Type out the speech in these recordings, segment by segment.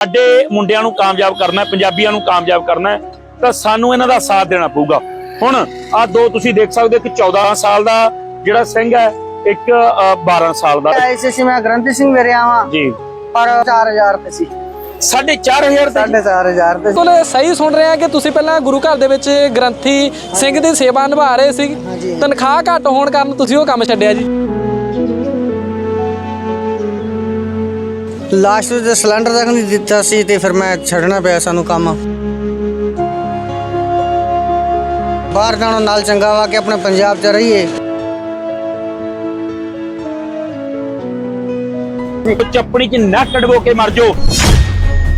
ਸਾਡੇ ਮੁੰਡਿਆਂ ਨੂੰ ਕਾਮਯਾਬ ਕਰਨਾ ਹੈ ਪੰਜਾਬੀਆਂ ਨੂੰ ਕਾਮਯਾਬ ਕਰਨਾ ਹੈ ਤਾਂ ਸਾਨੂੰ ਇਹਨਾਂ ਦਾ ਸਾਥ ਦੇਣਾ ਪਊਗਾ। ਹੁਣ ਆ ਦੋ ਤੁਸੀਂ ਦੇਖ ਸਕਦੇ ਹੋ ਕਿ 14 ਸਾਲ ਦਾ ਜਿਹੜਾ ਸਿੰਘ ਹੈ ਇੱਕ ਅ, 12 ਸਾਲ ਦਾ। ਐਸੇ ਸੀ ਮੈਂ ਗ੍ਰੰਥੀ ਸਿੰਘ ਮੇਰੇ ਆਵਾਂ ਜੀ। ਪਰ 4000 ਰੁਪਏ ਸੀ। 4500 ਦਾ 4500 ਰੁਪਏ ਸੀ। ਬਿਲਕੁਲ ਸਹੀ ਸੁਣ ਰਹੇ ਆ ਕਿ ਤੁਸੀਂ ਪਹਿਲਾਂ ਗੁਰੂ ਘਰ ਦੇ ਵਿੱਚ ਗ੍ਰੰਥੀ ਸਿੰਘ ਦੀ ਸੇਵਾ ਨਿਭਾ ਰਹੇ ਸੀ। ਤਨਖਾਹ ਘੱਟ ਹੋਣ ਕਾਰਨ ਤੁਸੀਂ ਉਹ ਕੰਮ ਛੱਡਿਆ ਜੀ। ਲਾਸਟ ਵਿੱਚ ਸਿਲੰਡਰ ਤੱਕ ਨਹੀਂ ਦਿੱਤਾ ਸੀ ਤੇ ਫਿਰ ਮੈਂ ਛੱਡਣਾ ਪਿਆ ਸਾਨੂੰ ਕੰਮ। ਬਾਹਰ ਜਾਣੋਂ ਨਾਲ ਚੰਗਾ ਵਾ ਕਿ ਆਪਣੇ ਪੰਜਾਬ 'ਚ ਰਹੀਏ। ਚੱਪਣੀ 'ਚ ਨੱਕ ਡਬੋ ਕੇ ਮਰ ਜਾਓ।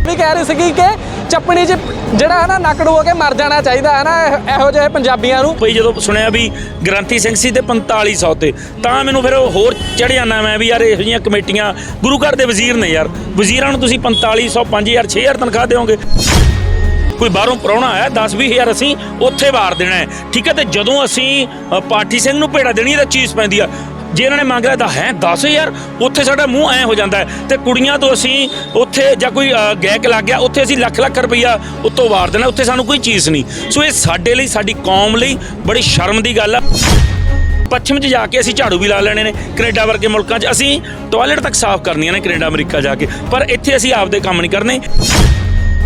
ਵੀ ਕਹਿ ਰਹੀ ਸੀਗੀ ਕਿ ਚੱਪਣੀ 'ਚ ਜਿਹੜਾ ਹੈ ਨਾ ਨੱਕੜ ਹੋ ਕੇ ਮਰ ਜਾਣਾ ਚਾਹੀਦਾ ਹੈ ਨਾ ਇਹੋ ਜਿਹੇ ਪੰਜਾਬੀਆਂ ਨੂੰ। ਭਈ ਜਦੋਂ ਸੁਣਿਆ ਵੀ ਗ੍ਰੰਥੀ ਸਿੰਘ ਸੀ ਤੇ 4500 ਤੇ, ਤਾਂ ਮੈਨੂੰ ਫਿਰ ਹੋਰ ਚੜ ਜਾਂਦਾ ਮੈਂ ਵੀ ਯਾਰ ਇਹੋ ਜਿਹੀਆਂ ਕਮੇਟੀਆਂ, ਗੁਰੂ ਘਰ ਦੇ ਵਜ਼ੀਰ ਨੇ ਯਾਰ। ਵਜ਼ੀਰਾਂ ਨੂੰ ਤੁਸੀਂ 4500 5000 6000 ਤਨਖਾਹ ਦਿਓਗੇ। ਕੋਈ ਬਾਹਰੋਂ ਪ੍ਰਾਹੁਣਾ ਆਇਆ 10 20000 ਅਸੀਂ ਉੱਥੇ ਵਾਰ ਦੇਣਾ ਹੈ। ਠੀਕ ਹੈ, ਤੇ ਜਦੋਂ ਅਸੀਂ ਪਾਠੀ ਸਿੰਘ ਨੂੰ ਭੇੜਾ ਦੇਣੀ ਤਾਂ ਚੀਜ਼ ਪੈਂਦੀ ਆ। ਜੇ ਇਹਨਾਂ ਨੇ ਮੰਗ ਲਿਆ ਤਾਂ ਹੈ 10000 ਉੱਥੇ ਸਾਡਾ ਮੂੰਹ ਐ ਹੋ ਜਾਂਦਾ ਹੈ ਤੇ ਕੁੜੀਆਂ ਤੋਂ ਅਸੀਂ ਉੱਥੇ ਜਾਂ ਕੋਈ ਗੈਕ ਲੱਗ ਗਿਆ, ਉੱਥੇ ਅਸੀਂ ਲੱਖ ਲੱਖ ਰੁਪਈਆ ਉੱਤੋਂ ਵਾਰ ਦੇਣਾ, ਉੱਥੇ ਸਾਨੂੰ ਕੋਈ ਚੀਜ਼ ਨਹੀਂ। ਸੋ ਇਹ ਸਾਡੇ ਲਈ, ਸਾਡੀ ਕੌਮ ਲਈ ਬੜੀ ਸ਼ਰਮ ਦੀ ਗੱਲ ਆ। ਪੱਛਮ 'ਚ ਜਾ ਕੇ ਅਸੀਂ ਝਾੜੂ ਵੀ ਲਾ ਲੈਣੇ ਨੇ, ਕੈਨੇਡਾ ਵਰਗੇ ਮੁਲਕਾਂ 'ਚ ਅਸੀਂ ਟਾਇਲਟ ਤੱਕ ਸਾਫ਼ ਕਰਨੀਆਂ ਨੇ ਕੈਨੇਡਾ, ਅਮਰੀਕਾ ਜਾ ਕੇ। ਪਰ ਇੱਥੇ ਅਸੀਂ ਆਪਦੇ ਕੰਮ ਨਹੀਂ ਕਰਨੇ।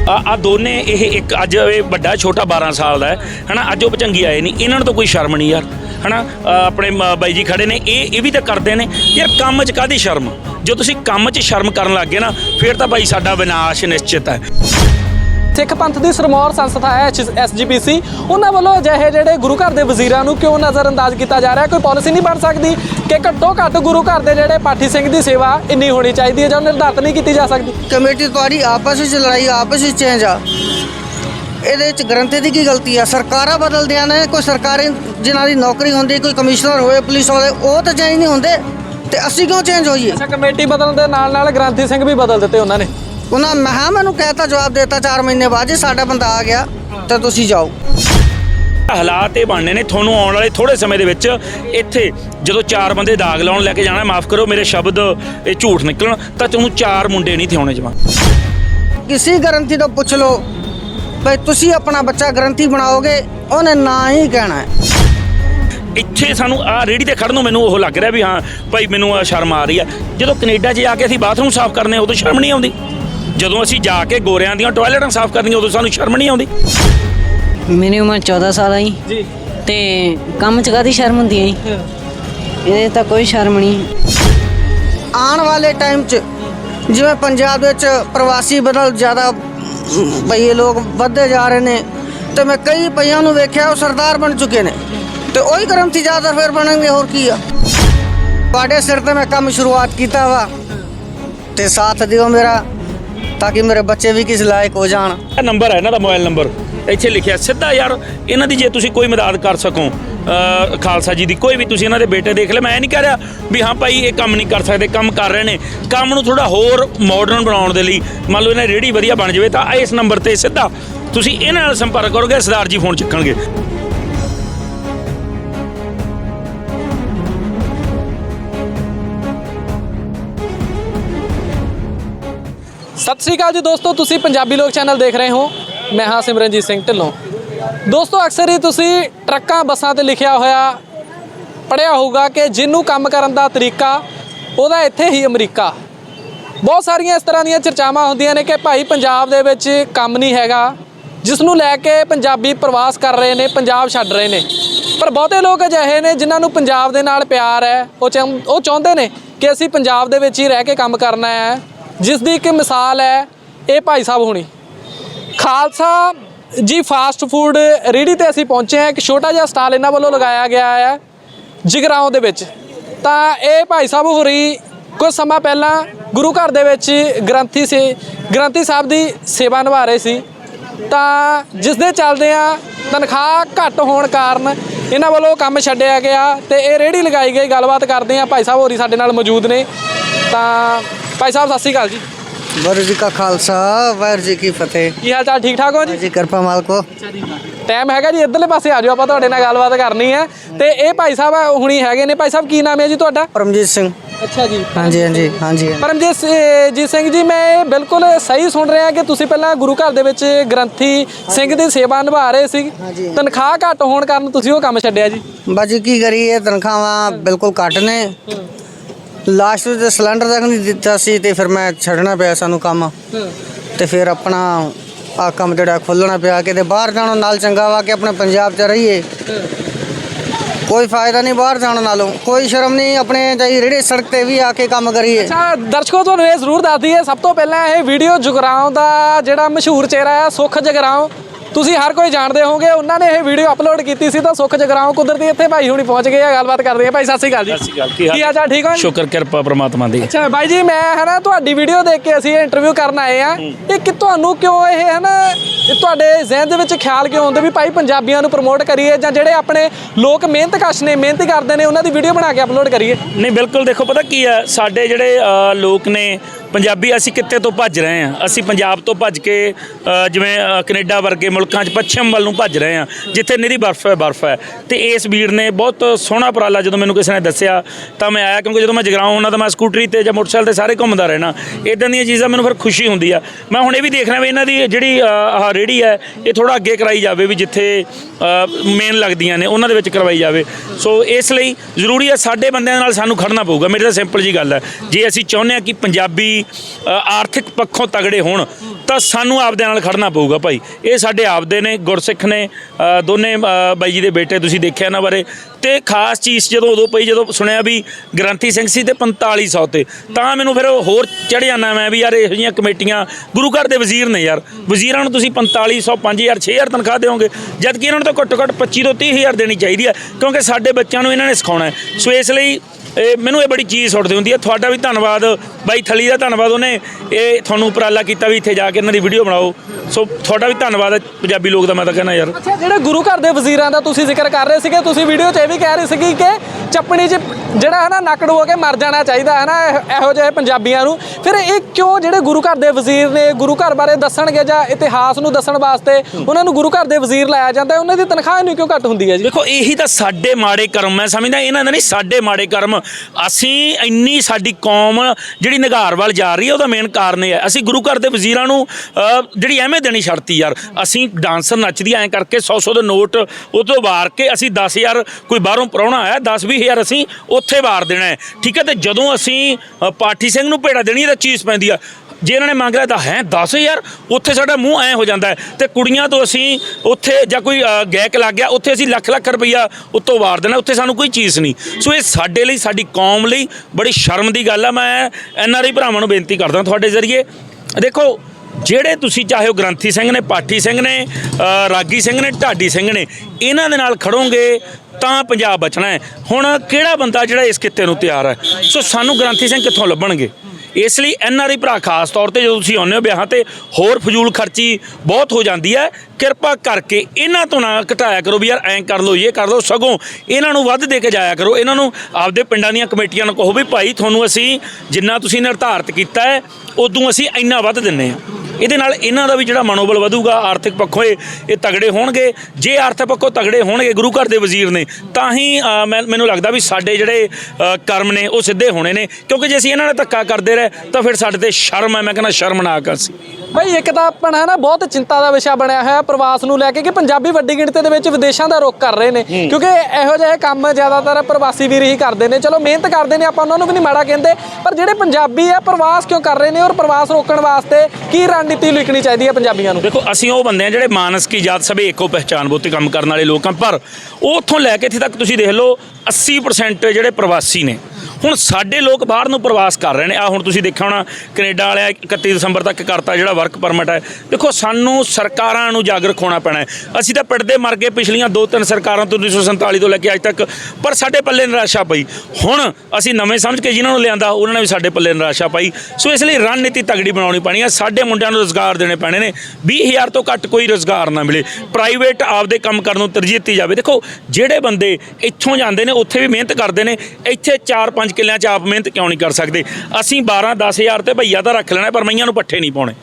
ਆ ਦੋਨੇ ਇਹ ਇੱਕ ਅੱਜ ਇਹ ਵੱਡਾ ਛੋਟਾ 12 ਸਾਲ ਦਾ ਹੈ ਹਨਾ? ਅੱਜ ਉਹ ਪਚੰਗੀ ਆਏ ਨਹੀਂ। ਇਹਨਾਂ ਨੂੰ ਤਾਂ ਕੋਈ ਸ਼ਰਮ ਨਹੀਂ ਯਾਰ ਹਨਾ? ਅ, ਆਪਣੇ ਬਾਈ ਜੀ ਖੜੇ ਨੇ। ਇਹ ਇਹ ਵੀ ਤਾਂ ਕਰਦੇ ਨੇ। ਯਾਰ ਕੰਮ 'ਚ ਕਾਦੀ ਸ਼ਰਮ? ਜੋ ਤੁਸੀਂ ਕੰਮ 'ਚ ਸ਼ਰਮ ਕਰਨ ਲੱਗ ਗਏ ਨਾ ਫਿਰ ਤਾਂ ਬਾਈ ਸਾਡਾ ਵਿਨਾਸ਼ ਨਿਸ਼ਚਿਤ ਹੈ। ਸਿੱਖ ਪੰਥ ਦੀ ਸਰਮੌਰ ਸੰਸਥਾ ਹੈ ਐਸਜੀਪੀਸੀ ਉਹਨਾਂ ਵੱਲੋਂ ਅਜਿਹੇ ਜਿਹੜੇ ਗੁਰੂ ਘਰ ਦੇ ਵਜ਼ੀਰਾਂ ਨੂੰ ਕਿਉਂ ਨਜ਼ਰਅੰਦਾਜ਼ ਕੀਤਾ ਜਾ ਰਿਹਾ? ਕੋਈ ਪਾਲਿਸੀ ਨਹੀਂ ਬਣ ਸਕਦੀ ਕਿ ਘੱਟੋ ਘੱਟ ਗੁਰੂ ਘਰ ਦੇ ਜਿਹੜੇ ਪਾਠੀ ਸਿੰਘ ਦੀ ਸੇਵਾ ਇੰਨੀ ਹੋਣੀ ਚਾਹੀਦੀ ਹੈ ਜਾਂ ਨਿਰਧਾਰਤ ਨਹੀਂ ਕੀਤੀ ਜਾ ਸਕਦੀ? ਕਮੇਟੀ ਤੁਹਾਡੀ ਆਪਸ ਵਿੱਚ ਲੜਾਈ ਆਪਸ ਵਿੱਚ ਚੇਂਜ ਆ। ਇਹਦੇ ਵਿੱਚ ਗ੍ਰੰਥੀ ਦੀ ਕੀ ਗਲਤੀ ਆ? ਸਰਕਾਰਾਂ ਬਦਲਦੀਆਂ ਨੇ ਕੋਈ ਸਰਕਾਰੀ ਜਿਨ੍ਹਾਂ ਦੀ ਨੌਕਰੀ ਹੁੰਦੀ ਕੋਈ ਕਮਿਸ਼ਨਰ ਹੋਏ ਪੁਲਿਸ ਵਾਲੇ ਉਹ ਤਾਂ ਚੇਂਜ ਨਹੀਂ ਹੁੰਦੇ। ਤੇ ਅਸੀਂ ਕਿਉਂ ਚੇਂਜ ਹੋਈਏ? ਅੱਛਾ ਕਮੇਟੀ ਬਦਲਣ ਦੇ ਨਾਲ ਨਾਲ ਗ੍ਰੰਥੀ ਸਿੰਘ ਵੀ ਬਦਲ ਦਿੱਤੇ ਉਹਨਾਂ ਨੇ। ਉਹਨਾਂ ਮਹਾ ਮੈਨੂੰ ਕਹਿਤਾ ਜਵਾਬ ਦੇਤਾ 4 ਮਹੀਨੇ ਬਾਅਦ ਜੀ ਸਾਡਾ ਬੰਦਾ ਆ ਗਿਆ ਤਾਂ ਤੁਸੀਂ ਜਾਓ। ਹਾਲਾਤ ਇਹ ਬਣਨੇ ਨੇ ਤੁਹਾਨੂੰ ਆਉਣ ਵਾਲੇ ਥੋੜੇ ਸਮੇਂ ਦੇ ਵਿੱਚ ਇੱਥੇ ਜਦੋਂ ਚਾਰ ਬੰਦੇ ਦਾਗ ਲਾਉਣ ਲੈ ਕੇ ਜਾਣਾ ਮਾਫ ਕਰੋ ਮੇਰੇ ਸ਼ਬਦ ਇਹ ਝੂਠ ਨਿਕਲਣ ਤਾਂ ਤੁਹਾਨੂੰ ਚਾਰ ਮੁੰਡੇ ਨਹੀਂ ਥਿਆਉਣੇ ਜਮਾ ਕਿਸੇ ਗ੍ਰੰਥੀ ਤੋਂ ਪੁੱਛ ਲਓ ਭਈ ਤੁਸੀਂ ਆਪਣਾ ਬੱਚਾ ਗ੍ਰੰਥੀ ਬਣਾਓਗੇ ਉਹਨੇ ਨਾ ਹੀ ਕਹਿਣਾ ਹੈ। ਇੱਥੇ ਸਾਨੂੰ ਆ ਰੇੜੀ ਤੇ ਖੜਨ ਨੂੰ ਮੈਨੂੰ ਉਹ ਲੱਗ ਰਿਹਾ ਵੀ ਹਾਂ ਭਾਈ ਮੈਨੂੰ ਆਹ ਸ਼ਰਮ ਆ ਰਹੀ ਆ ਜਦੋਂ ਕੈਨੇਡਾ 'ਚ ਜਾ ਕੇ ਅਸੀਂ ਬਾਥਰੂਮ ਸਾਫ਼ ਕਰਨੇ ਉਦੋਂ ਸ਼ਰਮ ਨਹੀਂ ਆਉਂਦੀ। ਜਦੋਂ ਅਸੀਂ ਜਾ ਕੇ ਗੋਰਿਆਂ ਦੀਆਂ ਟਾਇਲਟਾਂ ਸਾਫ਼ ਕਰਨੀਆਂ ਉਦੋਂ ਸਾਨੂੰ ਸ਼ਰਮ ਨਹੀਂ ਆਉਂਦੀ? ਮੇਰੀ ਉਮਰ 14 ਸਾਲ ਆ ਜੀ। ਜੀ। ਤੇ ਕੰਮ ਚ ਕਾਦੀ ਸ਼ਰਮ ਹੁੰਦੀ ਹੈ ਜੀ? ਇਹਦੇ ਤਾਂ ਕੋਈ ਸ਼ਰਮ ਨਹੀਂ। ਆਉਣ ਵਾਲੇ ਟਾਈਮ 'ਚ ਜਿਵੇਂ ਪੰਜਾਬ ਵਿੱਚ ਪ੍ਰਵਾਸੀ ਬਦਲ ਜ਼ਿਆਦਾ ਭਈ ਲੋਕ ਵੱਧਦੇ ਜਾ ਰਹੇ ਨੇ ਤੇ ਮੈਂ ਕਈ ਪਈਆਂ ਨੂੰ ਵੇਖਿਆ ਉਹ ਸਰਦਾਰ ਬਣ ਚੁੱਕੇ ਨੇ। ਤੇ ਉਹੀ ਗ੍ਰੰਥੀ ਜ਼ਿਆਦਾ ਫਿਰ ਬਣਨਗੇ ਹੋਰ ਕੀ ਆ? ਤੁਹਾਡੇ ਸਿਰ ਤੇ ਮੈਂ ਕੰਮ ਸ਼ੁਰੂਆਤ ਕੀਤਾ ਵਾ ਤੇ ਸਾਥ ਦਿਓ ਮੇਰਾ। ਤਾਂ ਕਿ ਮੇਰੇ ਬੱਚੇ ਵੀ ਕਿਸ ਲਾਇਕ ਹੋ ਜਾਣ। ਇਹ ਨੰਬਰ ਹੈ ਇਹਨਾਂ ਦਾ ਮੋਬਾਈਲ ਨੰਬਰ। ਇੱਥੇ ਲਿਖਿਆ ਸਿੱਧਾ ਯਾਰ ਇਹਨਾਂ ਦੀ ਜੇ ਤੁਸੀਂ ਕੋਈ ਮਦਦ ਕਰ ਸਕੋ ਅ, ਖਾਲਸਾ ਜੀ ਦੀ ਕੋਈ ਵੀ ਤੁਸੀਂ ਇਹਨਾਂ ਦੇ ਬੇਟੇ ਦੇਖ ਲੈ ਮੈਂ ਇਹ ਨਹੀਂ ਕਹਿ ਰਿਹਾ ਵੀ ਹਾਂ ਭਾਈ ਇਹ ਕੰਮ ਨਹੀਂ ਕਰ ਸਕਦੇ ਕੰਮ ਕਰ ਰਹੇ ਨੇ। ਕੰਮ ਨੂੰ ਥੋੜਾ ਹੋਰ ਮਾਡਰਨ ਬਣਾਉਣ ਦੇ ਲਈ ਮੰਨ ਲਓ ਇਹਨਾਂ ਦੀ ਰੇੜੀ ਵਧੀਆ ਬਣ ਜਾਵੇ ਤਾਂ ਇਸ ਨੰਬਰ ਤੇ ਸਿੱਧਾ ਤੁਸੀਂ ਇਹਨਾਂ ਨਾਲ ਸੰਪਰਕ ਕਰੋਗੇ ਸਰਦਾਰ ਜੀ ਫੋਨ ਚੁੱਕਣਗੇ। ਸਤਿ ਸ੍ਰੀ ਅਕਾਲ ਜੀ ਦੋਸਤੋ, ਤੁਸੀਂ ਪੰਜਾਬੀ ਲੋਕ ਚੈਨਲ ਦੇਖ ਰਹੇ ਹੋ। ਮੈਂ ਹਾਂ ਸਿਮਰਨਜੀਤ ਸਿੰਘ ਢਿੱਲੋਂ। ਦੋਸਤੋ, ਅਕਸਰ ਹੀ ਤੁਸੀਂ ਟਰੱਕਾਂ, ਬੱਸਾਂ ਤੇ ਲਿਖਿਆ ਹੋਇਆ ਪੜਿਆ ਹੋਊਗਾ ਕਿ ਜਿਹਨੂੰ ਕੰਮ ਕਰਨ ਦਾ ਤਰੀਕਾ, ਉਹਦਾ ਇੱਥੇ ਹੀ ਅਮਰੀਕਾ। ਬਹੁਤ ਸਾਰੀਆਂ ਇਸ ਤਰ੍ਹਾਂ ਦੀਆਂ ਚਰਚਾਵਾਂ ਹੁੰਦੀਆਂ ਨੇ ਕਿ ਭਾਈ ਪੰਜਾਬ ਦੇ ਵਿੱਚ ਕੰਮ ਨਹੀਂ ਹੈਗਾ ਜਿਸ ਨੂੰ ਲੈ ਕੇ ਪੰਜਾਬੀ ਪ੍ਰਵਾਸ ਕਰ ਰਹੇ ਨੇ, ਪੰਜਾਬ ਛੱਡ ਰਹੇ ਨੇ। ਪਰ ਬਹੁਤੇ ਲੋਕ ਅਜਿਹੇ ਨੇ ਜਿਨ੍ਹਾਂ ਨੂੰ ਪੰਜਾਬ ਦੇ ਨਾਲ ਪਿਆਰ ਹੈ, ਉਹ ਚਾਹੁੰ- ਉਹ ਚਾਹੁੰਦੇ ਨੇ ਕਿ ਅਸੀਂ ਪੰਜਾਬ ਦੇ ਵਿੱਚ ਹੀ ਰਹਿ ਕੇ ਕੰਮ ਕਰਨਾ ਹੈ। ਜਿਸ ਦੀ ਇੱਕ ਮਿਸਾਲ ਹੈ, ਇਹ ਭਾਈ ਸਾਹਿਬ ਹੋਣੀ। ਖਾਲਸਾ ਜੀ ਫਾਸਟ ਫੂਡ ਰੇਹੜੀ ਤੇ ਅਸੀਂ ਪਹੁੰਚੇ ਹਾਂ, ਇੱਕ ਛੋਟਾ ਜਿਹਾ ਸਟਾਲ ਇਹਨਾਂ ਵੱਲੋਂ ਲਗਾਇਆ ਗਿਆ ਹੈ, ਜਿਗਰਾਉਂ ਦੇ ਵਿੱਚ। ਤਾਂ ਇਹ ਭਾਈ ਸਾਹਿਬ ਹੋਰੀ ਕੁਝ ਸਮਾਂ ਪਹਿਲਾਂ ਗੁਰੂ ਘਰ ਦੇ ਵਿੱਚ ਗ੍ਰੰਥੀ ਸੇ, ਗ੍ਰੰਥੀ ਸਾਹਿਬ ਦੀ ਸੇਵਾ ਨਿਭਾ ਰਹੇ ਸੀ। ਤਾਂ ਜਿਸ ਦੇ ਚੱਲਦੇ ਆ ਤਨਖਾਹ ਘੱਟ ਹੋਣ ਕਾਰਨ ਇਹਨਾਂ ਵੱਲੋਂ ਕੰਮ ਛੱਡਿਆ ਗਿਆ ਤੇ ਇਹ ਰੇਹੜੀ ਲਗਾਈ ਗਈ। ਗੱਲਬਾਤ ਕਰਦੇ ਆ ਭਾਈ ਸਾਹਿਬ ਹੋਰੀ ਸਾਡੇ ਨਾਲ ਮੌਜੂਦ ਨੇ। ਤਾਂ ਭਾਈ ਸਾਹਿਬ ਸਤਿ ਸ਼੍ਰੀ ਅਕਾਲ ਜੀ। ਵਾਹਿਗੁਰੂ ਜੀ ਕਾ ਖਾਲਸਾ ਵਾਹਿਗੁਰੂ ਜੀ ਕੀ ਫਤਿਹ। ਕੀ ਹਾਲ ਚਾਲ ਠੀਕ ਠਾਕ ਹੋ ਜੀ? ਜੀ ਕਿਰਪਾ ਮਾਲਕੋ। ਟਾਈਮ ਹੈਗਾ ਜੀ ਇੱਧਰਲੇ ਪਾਸੇ ਆ ਜਾਓ ਆਪਾਂ ਤੁਹਾਡੇ ਨਾਲ ਗੱਲਬਾਤ ਕਰਨੀ ਹੈ। ਤੇ ਇਹ ਭਾਈ ਸਾਹਿਬ ਹੁਣੀ ਹੈਗੇ ਨੇ। ਭਾਈ ਸਾਹਿਬ ਕੀ ਨਾਮ ਹੈ ਜੀ ਤੁਹਾਡਾ? ਪਰਮਜੀਤ ਸਿੰਘ। ਅੱਛਾ ਜੀ। ਹਾਂਜੀ ਹਾਂਜੀ ਹਾਂਜੀ ਪਰਮਜੀਤ ਜੀ ਸਿੰਘ ਜੀ ਮੈਂ ਇਹ ਬਿਲਕੁਲ ਸਹੀ ਸੁਣ ਰਿਹਾ ਕਿ ਤੁਸੀਂ ਪਹਿਲਾਂ ਗੁਰੂ ਘਰ ਦੇ ਵਿੱਚ ਗ੍ਰੰਥੀ ਸਿੰਘ ਦੀ ਸੇਵਾ ਨਿਭਾ ਰਹੇ ਸੀ। ਤਨਖਾਹ ਘੱਟ ਹੋਣ ਕਾਰਨ ਤੁਸੀਂ ਉਹ ਕੰਮ ਛੱਡਿਆ ਜੀ। ਬਾਜੀ ਕੀ ਕਰੀਏ? ਤਨਖਾਹਾਂ ਬਿਲਕੁਲ ਘੱਟ ਨੇ। ਲਾਸਟ ਵਿੱਚ ਸਿਲੰਡਰ ਤੱਕ ਨਹੀਂ ਦਿੱਤਾ ਸੀ ਤੇ ਫਿਰ ਮੈਂ ਛੱਡਣਾ ਪਿਆ ਸਾਨੂੰ ਕੰਮ। ਤੇ ਫਿਰ ਆਪਣਾ ਆ ਕੰਮ ਜਿਹੜਾ ਖੋਲਣਾ ਪਿਆ ਕਿਤੇ ਬਾਹਰ ਜਾਣੋਂ ਨਾਲ ਚੰਗਾ ਵਾ ਕਿ ਆਪਣੇ ਪੰਜਾਬ 'ਚ ਰਹੀਏ। ਕੋਈ ਫਾਇਦਾ ਨਹੀਂ ਬਾਹਰ ਜਾਣ ਨਾਲੋਂ। ਕੋਈ ਸ਼ਰਮ ਨਹੀਂ ਆਪਣੇ ਚਾਹੀ ਰੇੜੇ ਸੜਕ ਤੇ ਵੀ ਆ ਕੇ ਕੰਮ ਕਰੀਏ। ਅੱਛਾ ਦਰਸ਼ਕੋ ਤੁਹਾਨੂੰ ਇਹ ਜ਼ਰੂਰ ਦੱਸ ਦਈਏ ਸਭ ਤੋਂ ਪਹਿਲਾਂ ਇਹ ਵੀਡੀਓ ਜਗਰਾਉਂ ਦਾ ਜਿਹੜਾ ਮਸ਼ਹੂਰ ਚਿਹਰਾ ਹੈ ਸੁਖ ਜਗਰਾਉਂ। ਤੁਸੀਂ ਹਰ ਕੋਈ ਜਾਣਦੇ ਹੋਵੋਗੇ ਉਹਨਾਂ ਨੇ ਇਹ ਵੀਡੀਓ ਅਪਲੋਡ ਕੀਤੀ ਸੀ ਤਾਂ ਸੁਖ ਜਗਰਾਉਂ ਕੁਦਰਤੀ ਇੱਥੇ ਭਾਈ ਹੁਣੀ ਪਹੁੰਚ ਗਏ ਆ ਗੱਲਬਾਤ ਕਰਦੇ ਆ। ਭਾਈ ਸਤਿ ਸ਼੍ਰੀ ਅਕਾਲ ਜੀ। ਸਤਿ ਸ਼੍ਰੀ ਅਕਾਲ ਕੀ ਹਾਲ ਚਾਲ ਠੀਕ ਹੋ ਸ਼ੁਕਰ ਕਿਰਪਾ ਪ੍ਰਮਾਤਮਾ ਦੀ। ਅੱਛਾ ਬਾਈ ਜੀ ਮੈਂ ਹੈ ਨਾ ਤੁਹਾਡੀ ਵੀਡੀਓ ਦੇਖ ਕੇ ਅਸੀਂ ਇੰਟਰਵਿਊ ਕਰਨ ਆਏ ਆ। ਇਹ ਕਿ ਤੁਹਾਨੂੰ ਕਿਉਂ ਇਹ ਹੈ ਨਾ ਇਹ ਤੁਹਾਡੇ ਜ਼ਿਹਨ ਦੇ ਵਿੱਚ ਖਿਆਲ ਕਿਉਂ ਆਉਂਦੇ ਵੀ ਭਾਈ ਪੰਜਾਬੀਆਂ ਨੂੰ ਪ੍ਰਮੋਟ ਕਰੀਏ ਜਾਂ ਜਿਹੜੇ ਆਪਣੇ ਲੋਕ ਮਿਹਨਤਕਸ਼ ਨੇ ਮਿਹਨਤ ਕਰਦੇ ਨੇ ਉਹਨਾਂ ਦੀ ਵੀਡੀਓ ਬਣਾ ਕੇ ਅਪਲੋਡ ਕਰੀਏ? ਨਹੀਂ ਬਿਲਕੁਲ ਦੇਖੋ ਪਤਾ ਕੀ ਹੈ ਸਾਡੇ ਜਿਹੜੇ ਅ, ਲੋਕ ਨੇ ਪੰਜਾਬੀ ਅਸੀਂ ਕਿੱਤੇ ਤੋਂ ਭੱਜ ਰਹੇ ਹਾਂ। ਅਸੀਂ ਪੰਜਾਬ ਤੋਂ ਭੱਜ ਕੇ ਅ, ਜਿਵੇਂ ਅ, ਕੈਨੇਡਾ ਵਰਗੇ ਮੁਲਕਾਂ 'ਚ ਪੱਛਮ ਵੱਲ ਨੂੰ ਭੱਜ ਰਹੇ ਹਾਂ ਜਿੱਥੇ ਨਿਰੀ ਬਰਫ਼ ਹੈ ਬਰਫ਼ ਹੈ। ਤੇ ਇਸ ਵੀਰ ਨੇ ਬਹੁਤ ਸੋਹਣਾ ਉਪਰਾਲਾ ਜਦੋਂ ਮੈਨੂੰ ਕਿਸੇ ਨੇ ਦੱਸਿਆ ਤਾਂ ਮੈਂ ਆਇਆ ਕਿਉਂਕਿ ਜਦੋਂ ਮੈਂ ਜਗਰਾਉਂ ਹੁੰਦਾ ਤਾਂ ਮੈਂ ਸਕੂਟਰੀ ਤੇ ਜਾਂ ਮੋਟਰਸਾਈਕਲ ਤੇ ਸਾਰੇ ਘੁੰਮਦਾ ਰਹਿਣਾ ਇਦਾਂ ਦੀਆਂ ਚੀਜ਼ਾਂ ਮੈਨੂੰ ਫਿਰ ਖੁਸ਼ੀ ਹੁੰਦੀ ਆ। ਮੈਂ ਹੁਣ ਇਹ ਵੀ ਦੇਖ ਰਿਹਾ ਵੀ ਇਹਨਾਂ ਦੀ ਜਿਹੜੀ ਅ, ਆਹ ਰੇੜੀ ਹੈ ਇਹ ਥੋੜਾ ਅੱਗੇ ਕਰਾਈ ਜਾਵੇ ਵੀ ਜਿੱਥੇ ਮੇਨ ਲੱਗਦੀਆਂ ਨੇ ਉਹਨਾਂ ਦੇ ਵਿੱਚ ਕਰਵਾਈ ਜਾਵੇ। ਸੋ ਇਸ ਲਈ ਜ਼ਰੂਰੀ ਹੈ ਸਾਡੇ ਬੰਦਿਆਂ ਨਾਲ ਸਾਨੂੰ ਖੜਨਾ ਪਊਗਾ। ਮੇਰੀ ਤਾਂ ਸਿੰਪਲ ਜੀ ਗੱਲ ਹੈ। ਜੇ ਅਸੀਂ ਚਾਹੁੰਦੇ ਹਾਂ ਕਿ ਪੰਜਾਬੀ ਅ, ਆਰਥਿਕ ਪੱਖੋਂ ਤਗੜੇ ਹੋਣ ਤਾਂ ਸਾਨੂੰ ਆਪਦੇ ਨਾਲ ਖੜਨਾ ਪਊਗਾ ਭਾਈ। ਇਹ ਸਾਡੇ ਆਪਦੇ ਨੇ ਗੁਰਸਿੱਖ ਨੇ ਦੋਨੇ ਬਾਈ ਜੀ ਦੇ ਬੇਟੇ ਤੁਸੀਂ ਦੇਖਿਆ ਇਹਨਾਂ ਬਾਰੇ। ਤੇ ਖਾਸ ਚੀਜ਼ ਜਦੋਂ ਉਦੋਂ ਪਈ ਜਦੋਂ ਸੁਣਿਆ ਵੀ ਗ੍ਰੰਥੀ ਸਿੰਘ ਸੀ ਤੇ 4500 ਤੇ ਤਾਂ ਮੈਨੂੰ ਫਿਰ ਹੋਰ ਚੜ ਨਾ ਮੈਂ ਵੀ ਯਾਰ ਇਹੋ ਜਿਹੀਆਂ ਕਮੇਟੀਆਂ ਗੁਰੂ ਘਰ ਦੇ ਵਜ਼ੀਰ ਨੇ ਯਾਰ। ਵਜ਼ੀਰਾਂ ਨੂੰ ਤੁਸੀਂ 4500 5000 6000 ਤਨਖਾਹ ਦਿਓਗੇ ਜਦ ਕਿ ਇਹਨਾਂ ਨੂੰ ਤਾਂ ਘੱਟੋ ਘੱਟ 25 ਤੋਂ 30000 ਦੇਣੀ ਚਾਹੀਦੀ ਹੈ ਕਿਉਂਕਿ ਸਾਡੇ ਬੱਚਿਆਂ ਨੂੰ ਇਹਨਾਂ ਨੇ ਸਿਖਾਉਣਾ ਹੈ। ਸੋ ਇਸ ਲਈ ਇਹ ਮੈਨੂੰ ਇਹ ਬੜੀ ਚੀਜ਼ ਸੁੱਟਦੀ ਹੁੰਦੀ ਹੈ ਤੁਹਾਡਾ ਵੀ ਧੰਨਵਾਦ। ਬਾਈ ਥਲੀ ਦਾ ਧੰਨਵਾਦ ਉਹਨੇ। ਇਹ ਤੁਹਾਨੂੰ ਉਪਰਾਲਾ ਕੀਤਾ ਵੀ ਇੱਥੇ ਜਾ ਕੇ ਇਹਨਾਂ ਦੀ ਵੀਡੀਓ ਬਣਾਓ। ਸੋ ਤੁਹਾਡਾ ਵੀ ਧੰਨਵਾਦ ਹੈ ਪੰਜਾਬੀ ਲੋਕ ਦਾ ਮੈਂ ਤਾਂ ਕਹਿੰਦਾ ਯਾਰ। ਅੱਛਾ ਜਿਹੜੇ ਗੁਰੂ ਘਰ ਦੇ ਵਜ਼ੀਰਾਂ ਦਾ ਤੁਸੀਂ ਜ਼ਿਕਰ ਕਰ ਰਹੇ ਸੀਗੇ ਤੁਸੀਂ ਵੀਡੀਓ 'ਚ ਇਹ ਵੀ ਕਹਿ ਰਹੇ ਸੀਗੇ ਕਿ ਚੱਪਣੀ 'ਚ ਜਿਹੜਾ ਹੈ ਨਾ ਨੱਕੜ ਹੋ ਕੇ ਮਰ ਜਾਣਾ ਚਾਹੀਦਾ ਹੈ ਨਾ ਇਹ- ਜਿਹੇ ਪੰਜਾਬੀਆਂ ਨੂੰ। ਫਿਰ ਇਹ ਕਿਉਂ ਜਿਹੜੇ ਗੁਰੂ ਘਰ ਦੇ ਵਜ਼ੀਰ ਨੇ ਗੁਰੂ ਘਰ ਬਾਰੇ ਦੱਸਣਗੇ ਜਾਂ ਇਤਿਹਾਸ ਨੂੰ ਦੱਸਣ ਵਾਸਤੇ ਉਹਨਾਂ ਨੂੰ ਗੁਰੂ ਘਰ ਦੇ ਵਜ਼ੀਰ ਲਾਇਆ ਜਾਂਦਾ ਉਹਨਾਂ ਦੀ ਤਨਖਾਹ ਨਹੀਂ ਕਿਉਂ ਘੱਟ ਹੁੰਦੀ ਹੈ ਜੀ? ਦੇਖੋ ਇਹੀ ਤਾਂ ਸਾਡੇ ਮਾੜੇ ਕਰਮ ਮੈਂ ਸਮਝਦਾ ਇਹਨਾਂ ਦਾ ਨਹੀਂ ਸਾਡੇ ਮਾੜੇ ਕਰਮ। ਅਸੀਂ ਇੰਨੀ ਸਾਡੀ ਕੌਮ ਜਿਹੜੀ ਨਿਗਾਰ ਵੱਲ ਜਾ ਰਹੀ ਹੈ ਉਹਦਾ ਮੇਨ ਕਾਰਨ ਇਹ ਹੈ। ਅਸੀਂ ਗੁਰੂ ਘਰ ਦੇ ਵਜ਼ੀਰਾਂ ਨੂੰ ਅਹ, ਜਿਹੜੀ ਅਹਿਮੀਅਤ ਦੇਣੀ ਛੱਡਤੀ ਯਾਰ। ਅਸੀਂ ਡਾਂਸਰ ਨੱਚਦੀ ਐਂ ਕਰਕੇ 100 100 ਦੇ ਨੋਟ ਉਹ ਤੋਂ ਵਾਰ ਕੇ ਅਸੀਂ 10000 ਕੋਈ ਬਾਹਰੋਂ ਪ੍ਰਾਹੁਣਾ ਆਇਆ 10 20000 ਅਸੀਂ ਉੱਥੇ ਵਾਰ ਦੇਣਾ ਹੈ। ਠੀਕ ਹੈ ਤੇ ਜਦੋਂ ਅਸੀਂ ਅ, ਪਾਠੀ ਸਿੰਘ ਨੂੰ ਭੇੜਾ ਦੇਣੀ ਹੈ ਤਾਂ ਚੀਜ਼ ਪੈਂਦੀ ਆ। ਜੇ ਇਹਨਾਂ ਨੇ ਮੰਗ ਲਿਆ ਤਾਂ ਹੈ 10000 ਉੱਥੇ ਸਾਡਾ ਮੂੰਹ ਐ ਹੋ ਜਾਂਦਾ ਹੈ। ਤੇ ਕੁੜੀਆਂ ਤੋਂ ਅਸੀਂ ਉੱਥੇ ਜਾਂ ਕੋਈ ਗੈਕ ਲੱਗ ਗਿਆ, ਉੱਥੇ ਅਸੀਂ ਲੱਖ ਲੱਖ ਰੁਪਈਆ ਉੱਤੋਂ ਵਾਰ ਦੇਣਾ, ਉੱਥੇ ਸਾਨੂੰ ਕੋਈ ਚੀਜ਼ ਨਹੀਂ। ਸੋ ਇਹ ਸਾਡੇ ਲਈ, ਸਾਡੀ ਕੌਮ ਲਈ ਬੜੀ ਸ਼ਰਮ ਦੀ ਗੱਲ ਆ। ਮੈਂ ਐਨ ਆਰ ਆਈ ਭਰਾਵਾਂ ਨੂੰ ਬੇਨਤੀ ਕਰਦਾ ਤੁਹਾਡੇ ਜ਼ਰੀਏ। ਦੇਖੋ, ਜਿਹੜੇ ਤੁਸੀਂ ਚਾਹੇ ਉਹ ਗ੍ਰੰਥੀ ਸਿੰਘ ਨੇ, ਪਾਠੀ ਸਿੰਘ ਨੇ ਰਾਗੀ ਸਿੰਘ ਨੇ, ਢਾਡੀ ਸਿੰਘ ਨੇ, ਇਹਨਾਂ ਦੇ ਨਾਲ ਖੜੋਗੇ ਤਾਂ ਪੰਜਾਬ ਬਚਣਾ ਹੈ। ਹੁਣ ਕਿਹੜਾ ਬੰਦਾ ਜਿਹੜਾ ਇਸ ਕਿੱਤੇ ਨੂੰ ਤਿਆਰ ਹੈ? ਸੋ ਸਾਨੂੰ ਗ੍ਰੰਥੀ ਸਿੰਘ ਕਿੱਥੋਂ ਲੱਭਣਗੇ? ਇਸ ਲਈ ਐਨ ਆਰ ਆਈ ਭਰਾ ਖਾਸ ਤੌਰ ਤੇ ਜਦੋਂ ਤੁਸੀਂ ਆਉਂਦੇ ਹੋ ਵਿਆਹਾਂ ਤੇ, ਹੋਰ ਫਜ਼ੂਲ ਖਰਚੀ ਬਹੁਤ ਹੋ ਜਾਂਦੀ ਹੈ। ਕਿਰਪਾ ਕਰਕੇ ਇਹਨਾਂ ਤੋਂ ਨਾ ਘਟਾਇਆ ਕਰੋ ਵੀ ਯਾਰ ਐਂ ਕਰ ਲਓ, ਇਹ ਕਰ ਲਓ, ਸਗੋਂ ਇਹਨਾਂ ਨੂੰ ਵੱਧ ਦੇ ਕੇ ਜਾਇਆ ਕਰੋ। ਇਹਨਾਂ ਨੂੰ ਆਪਦੇ ਪਿੰਡਾਂ ਦੀਆਂ ਕਮੇਟੀਆਂ ਨੂੰ ਕਹੋ ਵੀ ਭਾਈ, ਤੁਹਾਨੂੰ ਅਸੀਂ ਜਿੰਨਾ ਤੁਸੀਂ ਨਿਰਧਾਰਤ ਕੀਤਾ ਹੈ ਉਦੋਂ ਅਸੀਂ ਇੰਨਾ ਵੱਧ ਦਿੰਨੇ ਆ ਇਹਦੇ ਨਾਲ ਇਹਨਾਂ ਦਾ ਵੀ ਜਿਹੜਾ ਮਨੋਬਲ ਵਧੂਗਾ, ਆਰਥਿਕ ਪੱਖੋਂ ਇਹ ਇਹ ਤਗੜੇ ਹੋਣਗੇ। ਜੇ ਆਰਥਿਕ ਪੱਖੋਂ ਤਗੜੇ ਹੋਣਗੇ, ਗੁਰੂ ਘਰ ਦੇ ਵਜ਼ੀਰ ਨੇ, ਤਾਂ ਹੀ ਮੈਂ, ਮੈਨੂੰ ਲੱਗਦਾ ਵੀ ਸਾਡੇ ਜਿਹੜੇ ਕਰਮ ਨੇ, ਉਹ ਸਿੱਧੇ ਹੋਣੇ ਨੇ। ਕਿਉਂਕਿ ਜੇ ਅਸੀਂ ਇਹਨਾਂ ਨਾਲ ਧੱਕਾ ਕਰਦੇ ਰਹੇ, ਤਾਂ ਫਿਰ ਸਾਡੇ ਤੇ ਸ਼ਰਮ ਹੈ। ਮੈਂ ਕਹਿੰਦਾ ਸ਼ਰਮ ਨਾ ਕਰ ਸੀ ਭਾਈ ਇੱਕ ਤਾਂ ਆਪਣਾ ਨਾ ਬਹੁਤ ਚਿੰਤਾ ਦਾ ਵਿਸ਼ਾ ਬਣਿਆ ਹੋਇਆ ਪ੍ਰਵਾਸ ਨੂੰ ਲੈ ਕੇ ਕਿ ਪੰਜਾਬੀ ਵੱਡੀ ਗਿਣਤੀ ਦੇ ਵਿੱਚ ਵਿਦੇਸ਼ਾਂ ਦਾ ਰੁਖ ਕਰ ਰਹੇ ਨੇ। ਕਿਉਂਕਿ ਇਹੋ ਜਿਹੇ ਕੰਮ ਜ਼ਿਆਦਾਤਰ ਪ੍ਰਵਾਸੀ ਵੀਰ ਹੀ ਕਰਦੇ ਨੇ। ਚਲੋ ਮਿਹਨਤ ਕਰਦੇ ਨੇ ਆਪਾਂ ਉਹਨਾਂ ਨੂੰ ਵੀ ਨਹੀਂ ਮਾੜਾ ਕਹਿੰਦੇ ਪਰ ਜਿਹੜੇ ਪੰਜਾਬੀ ਆ ਪ੍ਰਵਾਸ ਕਿਉਂ ਕਰ ਰਹੇ ਨੇ ਔਰ ਪ੍ਰਵਾਸ ਰੋਕਣ ਵਾਸਤੇ ਕੀ ਰਣਨੀਤੀ ਲਿਖਣੀ ਚਾਹੀਦੀ ਹੈ ਪੰਜਾਬੀਆਂ ਨੂੰ? ਦੇਖੋ ਅਸੀਂ ਉਹ ਬੰਦੇ ਆ ਜਿਹੜੇ ਮਾਨਸ ਕੀ ਜਾਤ ਸਭੇ ਇੱਕੋ ਪਹਿਚਾਨ ਬੋਤੇ ਕੰਮ ਕਰਨ ਵਾਲੇ ਲੋਕ ਆ ਪਰ ਉਹ ਉੱਥੋਂ ਲੈ ਕੇ ਇੱਥੇ ਤੱਕ ਤੁਸੀਂ ਦੇਖ ਲਓ 80% ਜਿਹੜੇ ਪ੍ਰਵਾਸੀ ਨੇ ਹੁਣ ਸਾਡੇ ਲੋਕ ਬਾਹਰ ਨੂੰ ਪ੍ਰਵਾਸ ਕਰ ਰਹੇ ਨੇ। ਆ ਹੁਣ ਤੁਸੀਂ ਦੇਖਿਆ ਹੋਣਾ, ਕੈਨੇਡਾ ਵਾਲਿਆਂ 31 ਦਸੰਬਰ ਤੱਕ ਕਰਤਾ ਜਿਹੜਾ ਵਰਕ ਪਰਮਿਟ ਹੈ। ਦੇਖੋ, ਸਾਨੂੰ ਸਰਕਾਰਾਂ ਨੂੰ ਜਾਗਰੂਕ ਹੋਣਾ ਪੈਣਾ ਹੈ। ਅਸੀਂ ਤਾਂ ਪਿੜਦੇ ਮਰ ਗਏ ਪਿਛਲੀਆਂ ਦੋ ਤਿੰਨ ਸਰਕਾਰਾਂ ਤੋਂ 1947 ਤੋਂ ਲੈ ਕੇ ਅੱਜ ਤੱਕ, ਪਰ ਸਾਡੇ ਪੱਲੇ ਨਿਰਾਸ਼ਾ ਪਈ। ਹੁਣ ਅਸੀਂ ਨਵੇਂ ਸਮਝ ਕੇ ਜਿਨ੍ਹਾਂ ਨੂੰ ਲਿਆਂਦਾ, ਉਹਨਾਂ ਨੇ ਵੀ ਸਾਡੇ ਪੱਲੇ ਨਿਰਾਸ਼ਾ ਪਾਈ। ਸੋ ਇਸ ਲਈ ਰਣਨੀਤੀ ਤਗੜੀ ਬਣਾਉਣੀ ਪੈਣੀ ਹੈ। ਸਾਡੇ ਮੁੰਡਿਆਂ ਨੂੰ ਰੋਜ਼ਗਾਰ ਦੇਣੇ ਪੈਣੇ ਨੇ। 20000 ਤੋਂ ਘੱਟ ਕੋਈ ਰੋਜ਼ਗਾਰ ਨਾ ਮਿਲੇ। ਪ੍ਰਾਈਵੇਟ ਆਪਦੇ ਕੰਮ ਕਰਨ ਨੂੰ ਤਰਜੀਹ ਦਿੱਤੀ ਜਾਵੇ। ਦੇਖੋ, ਜਿਹੜੇ ਬੰਦੇ ਇੱਥੋਂ ਜਾਂਦੇ ਨੇ, ਉੱਥੇ ਵੀ ਮਿਹਨਤ ਕਰਦੇ ਨੇ। ਇੱਥੇ 4-5 ਕਿੱਲਿਆਂ 'ਚ ਆਪ ਮਿਹਨਤ ਕਿਉਂ ਨਹੀਂ ਕਰ ਸਕਦੇ? ਅਸੀਂ 12 10000 ਤੇ ਭਈਆ ਤਾਂ ਰੱਖ ਲੈਣਾ, ਪਰ ਮਈਆਂ ਨੂੰ ਪੱਠੇ ਨਹੀਂ ਪਾਉਣੇ।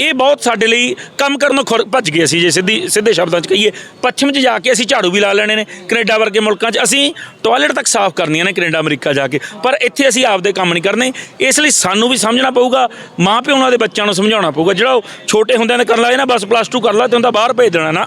ਇਹ ਬਹੁਤ ਸਾਡੇ ਲਈ ਕੰਮ ਕਰਨੋਂ ਖੁਰ, ਭੱਜ ਗਏ ਅਸੀਂ ਜੇ ਸਿੱਧੀ, ਸਿੱਧੇ ਸ਼ਬਦਾਂ 'ਚ ਕਹੀਏ। ਪੱਛਮ 'ਚ ਜਾ ਕੇ ਅਸੀਂ ਝਾੜੂ ਵੀ ਲਾ ਲੈਣੇ ਨੇ, ਕੈਨੇਡਾ ਵਰਗੇ ਮੁਲਕਾਂ 'ਚ ਅਸੀਂ ਟਾਇਲਟ ਤੱਕ ਸਾਫ਼ ਕਰਨੀਆਂ ਨੇ ਕੈਨੇਡਾ, ਅਮਰੀਕਾ ਜਾ ਕੇ। ਪਰ ਇੱਥੇ ਅਸੀਂ ਆਪਦੇ ਕੰਮ ਨਹੀਂ ਕਰਨੇ। ਇਸ ਲਈ ਸਾਨੂੰ ਵੀ ਸਮਝਣਾ ਪਊਗਾ ਮਾਂ ਪਿਓ ਉਹਨਾਂ ਦੇ ਬੱਚਿਆਂ ਨੂੰ ਸਮਝਾਉਣਾ ਪਊਗਾ। ਜਿਹੜਾ ਉਹ ਛੋਟੇ ਹੁੰਦਿਆਂ ਨੇ ਕਰਨ ਲੱਗੇ ਨਾ, ਬਸ ਪਲੱਸ 2 ਕਰ ਲਾ ਤੇ ਉਹਦਾ ਬਾਹਰ ਭੇਜ ਦੇਣਾ ਨਾ।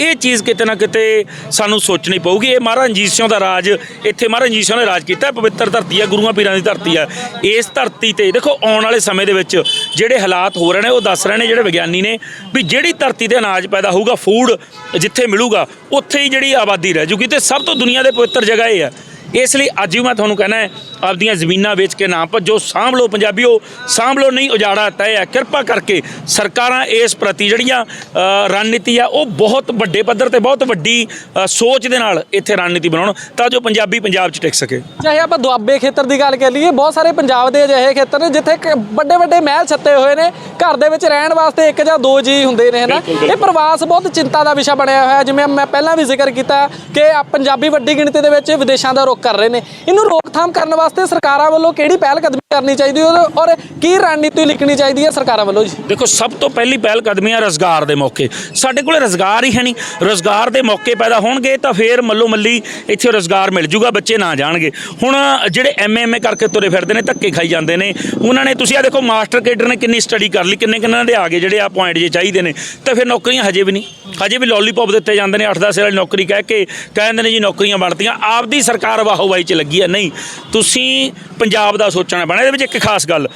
ਇਹ ਚੀਜ਼ ਕਿਤੇ ਨਾ ਕਿਤੇ ਸਾਨੂੰ ਸੋਚਣੀ ਪਊਗੀ। ਇਹ ਮਹਾਰਾਜ ਰਣਜੀਤ ਸਿੰਘ ਦਾ ਰਾਜ, ਇੱਥੇ ਮਹਾਰਾਜ ਰਣਜੀਤ ਸਿੰਘ ਨੇ ਰਾਜ ਕੀਤਾ ਪਵਿੱਤਰ ਧਰਤੀ ਹੈ ਗੁਰੂਆਂ ਪੀਰਾਂ ਦੀ ਧਰਤੀ ਹੈ ਇਸ ਧਰਤੀ ਤੇ ਦੇਖੋ, ਆਉਣ ਵਾਲੇ ਸਮੇਂ ਦੇ ਵਿੱਚ ਜਿਹੜੇ ਹਾਲਾਤ ਹੋ ਰਹੇ ਨੇ, ਉਹ ਦੱਸ ਰਹੇ ਨੇ ਜਿਹੜੇ ਵਿਗਿਆਨੀ ਨੇ ਵੀ ਜਿਹੜੀ ਧਰਤੀ ਤੇ ਅਨਾਜ ਪੈਦਾ ਹੋਊਗਾ ਫੂਡ ਜਿੱਥੇ ਮਿਲੂਗਾ, ਉੱਥੇ ਹੀ ਜਿਹੜੀ ਆਬਾਦੀ ਰਹਿ ਜੂਗੀ ਤੇ ਸਭ ਤੋਂ ਦੁਨੀਆ ਦੇ ਪਵਿੱਤਰ ਜਗ੍ਹਾ ਇਹ ਹੈ ਇਸ ਲਈ ਅੱਜ ਵੀ ਮੈਂ ਤੁਹਾਨੂੰ ਕਹਿਣਾ ਹੈ ਆਪਦੀਆਂ ਜ਼ਮੀਨਾਂ ਵੇਚ ਕੇ ਨਾ ਭੱਜੋ ਸਾਂਭ ਲਓ ਪੰਜਾਬੀਓ ਸਾਂਭ ਲਓ ਨਹੀਂ ਉਜਾੜਾ ਤੈਅ ਹੈ ਕਿਰਪਾ ਕਰਕੇ ਸਰਕਾਰਾਂ ਇਸ ਪ੍ਰਤੀ ਜਿਹੜੀਆਂ ਅ, ਰਣਨੀਤੀ ਆ ਉਹ ਬਹੁਤ ਵੱਡੇ ਪੱਧਰ ਤੇ ਬਹੁਤ ਵੱਡੀ ਅ, ਸੋਚ ਦੇ ਨਾਲ ਇੱਥੇ ਰਣਨੀਤੀ ਬਣਾਉਣ ਤਾਂ ਜੋ ਪੰਜਾਬੀ ਪੰਜਾਬ 'ਚ ਟਿਕ ਸਕੇ। ਚਾਹੇ ਆਪਾਂ ਦੁਆਬੇ ਖੇਤਰ ਦੀ ਗੱਲ ਕਰ ਲਈਏ ਬਹੁਤ ਸਾਰੇ ਪੰਜਾਬ ਦੇ ਅਜਿਹੇ ਖੇਤਰ ਨੇ ਜਿੱਥੇ ਵੱਡੇ ਵੱਡੇ ਮਹਿਲ ਛੱਤੇ ਹੋਏ ਨੇ ਘਰ ਦੇ ਵਿੱਚ ਰਹਿਣ ਵਾਸਤੇ ਇੱਕ ਜਾਂ ਦੋ ਜੀ ਹੁੰਦੇ ਨੇ ਹਨਾ? ਇਹ ਪ੍ਰਵਾਸ ਬਹੁਤ ਚਿੰਤਾ ਦਾ ਵਿਸ਼ਾ ਬਣਿਆ ਹੋਇਆ ਜਿਵੇਂ ਮੈਂ ਪਹਿਲਾਂ ਵੀ ਜ਼ਿਕਰ ਕੀਤਾ ਕਿ ਆ ਪੰਜਾਬੀ ਵੱਡੀ ਗਿਣਤੀ ਦੇ ਵਿੱਚ ਵਿਦੇਸ਼ਾਂ ਦਾ ਰੁਖ ਕਰ ਰਹੇ ਨੇ। ਇਹਨੂੰ ਰੋਕਥਾਮ ਕਰਨ ਵਾਸਤੇ ਸਰਕਾਰਾਂ ਵੱਲੋਂ ਕਿਹੜੀ ਪਹਿਲ ਕਦਮੀ ਕਰਨੀ ਚਾਹੀਦੀ ਹੈ ਔਰ- ਕੀ ਰਣਨੀਤੀ ਲਿਖਣੀ ਚਾਹੀਦੀ ਹੈ ਸਰਕਾਰਾਂ ਵੱਲੋਂ ਜੀ? ਦੇਖੋ, ਸਭ ਤੋਂ ਪਹਿਲੀ ਪਹਿਲ ਕਦਮੀ ਆ ਰੋਜ਼ਗਾਰ ਦੇ ਮੌਕੇ। ਸਾਡੇ ਕੋਲ ਰੋਜ਼ਗਾਰ ਹੀ ਹੈ ਨਹੀਂ। ਰੋਜ਼ਗਾਰ ਦੇ ਮੌਕੇ ਪੈਦਾ ਹੋਣਗੇ ਤਾਂ ਫੇਰ ਮੱਲੋ ਮੱਲੀ ਇੱਥੇ ਰੋਜ਼ਗਾਰ ਮਿਲ ਜੂਗਾ, ਬੱਚੇ ਨਾ ਜਾਣਗੇ। ਹੁਣ ਜਿਹੜੇ ਐਮਏ ਕਰਕੇ ਤੁਰੇ ਫਿਰਦੇ ਨੇ, ਧੱਕੇ ਖਾਈ ਜਾਂਦੇ ਨੇ। ਉਹਨਾਂ ਨੇ ਤੁਸੀਂ ਆ ਦੇਖੋ, ਮਾਸਟਰ ਕੇਡਰ ਨੇ ਕਿੰਨੀ ਸਟੱਡੀ ਕਰ ਲਈ, ਕਿੰਨੇ ਕਿੰਨਾਂ ਦੇ ਆ ਗਏ ਜਿਹੜੇ ਆ ਪੁਆਇੰਟ ਜੇ ਚਾਹੀਦੇ ਨੇ। ਤਾਂ ਫਿਰ ਨੌਕਰੀਆਂ ਹਜੇ ਵੀ ਨਹੀਂ। ਹਜੇ ਵੀ ਲੋਲੀਪੌਪ ਦਿੱਤੇ ਜਾਂਦੇ ਨੇ 8-10 ਸਾਲ ਨੌਕਰੀ ਕਹਿ ਕੇ ਕਹਿੰਦੇ ਨੇ ਜੀ ਨੌਕਰੀਆਂ ਬਣਦੀਆਂ ਆਪਦੀ ਸਰਕਾਰ ਵਾਹੋਵਾਈ 'ਚ ਲੱਗੀ ਹੈ ਨਹੀਂ, ਤੁਸੀਂ ਪੰਜਾਬ ਦਾ ਸੋਚਣਾ ਪੈਣਾ, ਇਹਦੇ ਵਿੱਚ ਇੱਕ ਖਾਸ ਗੱਲ।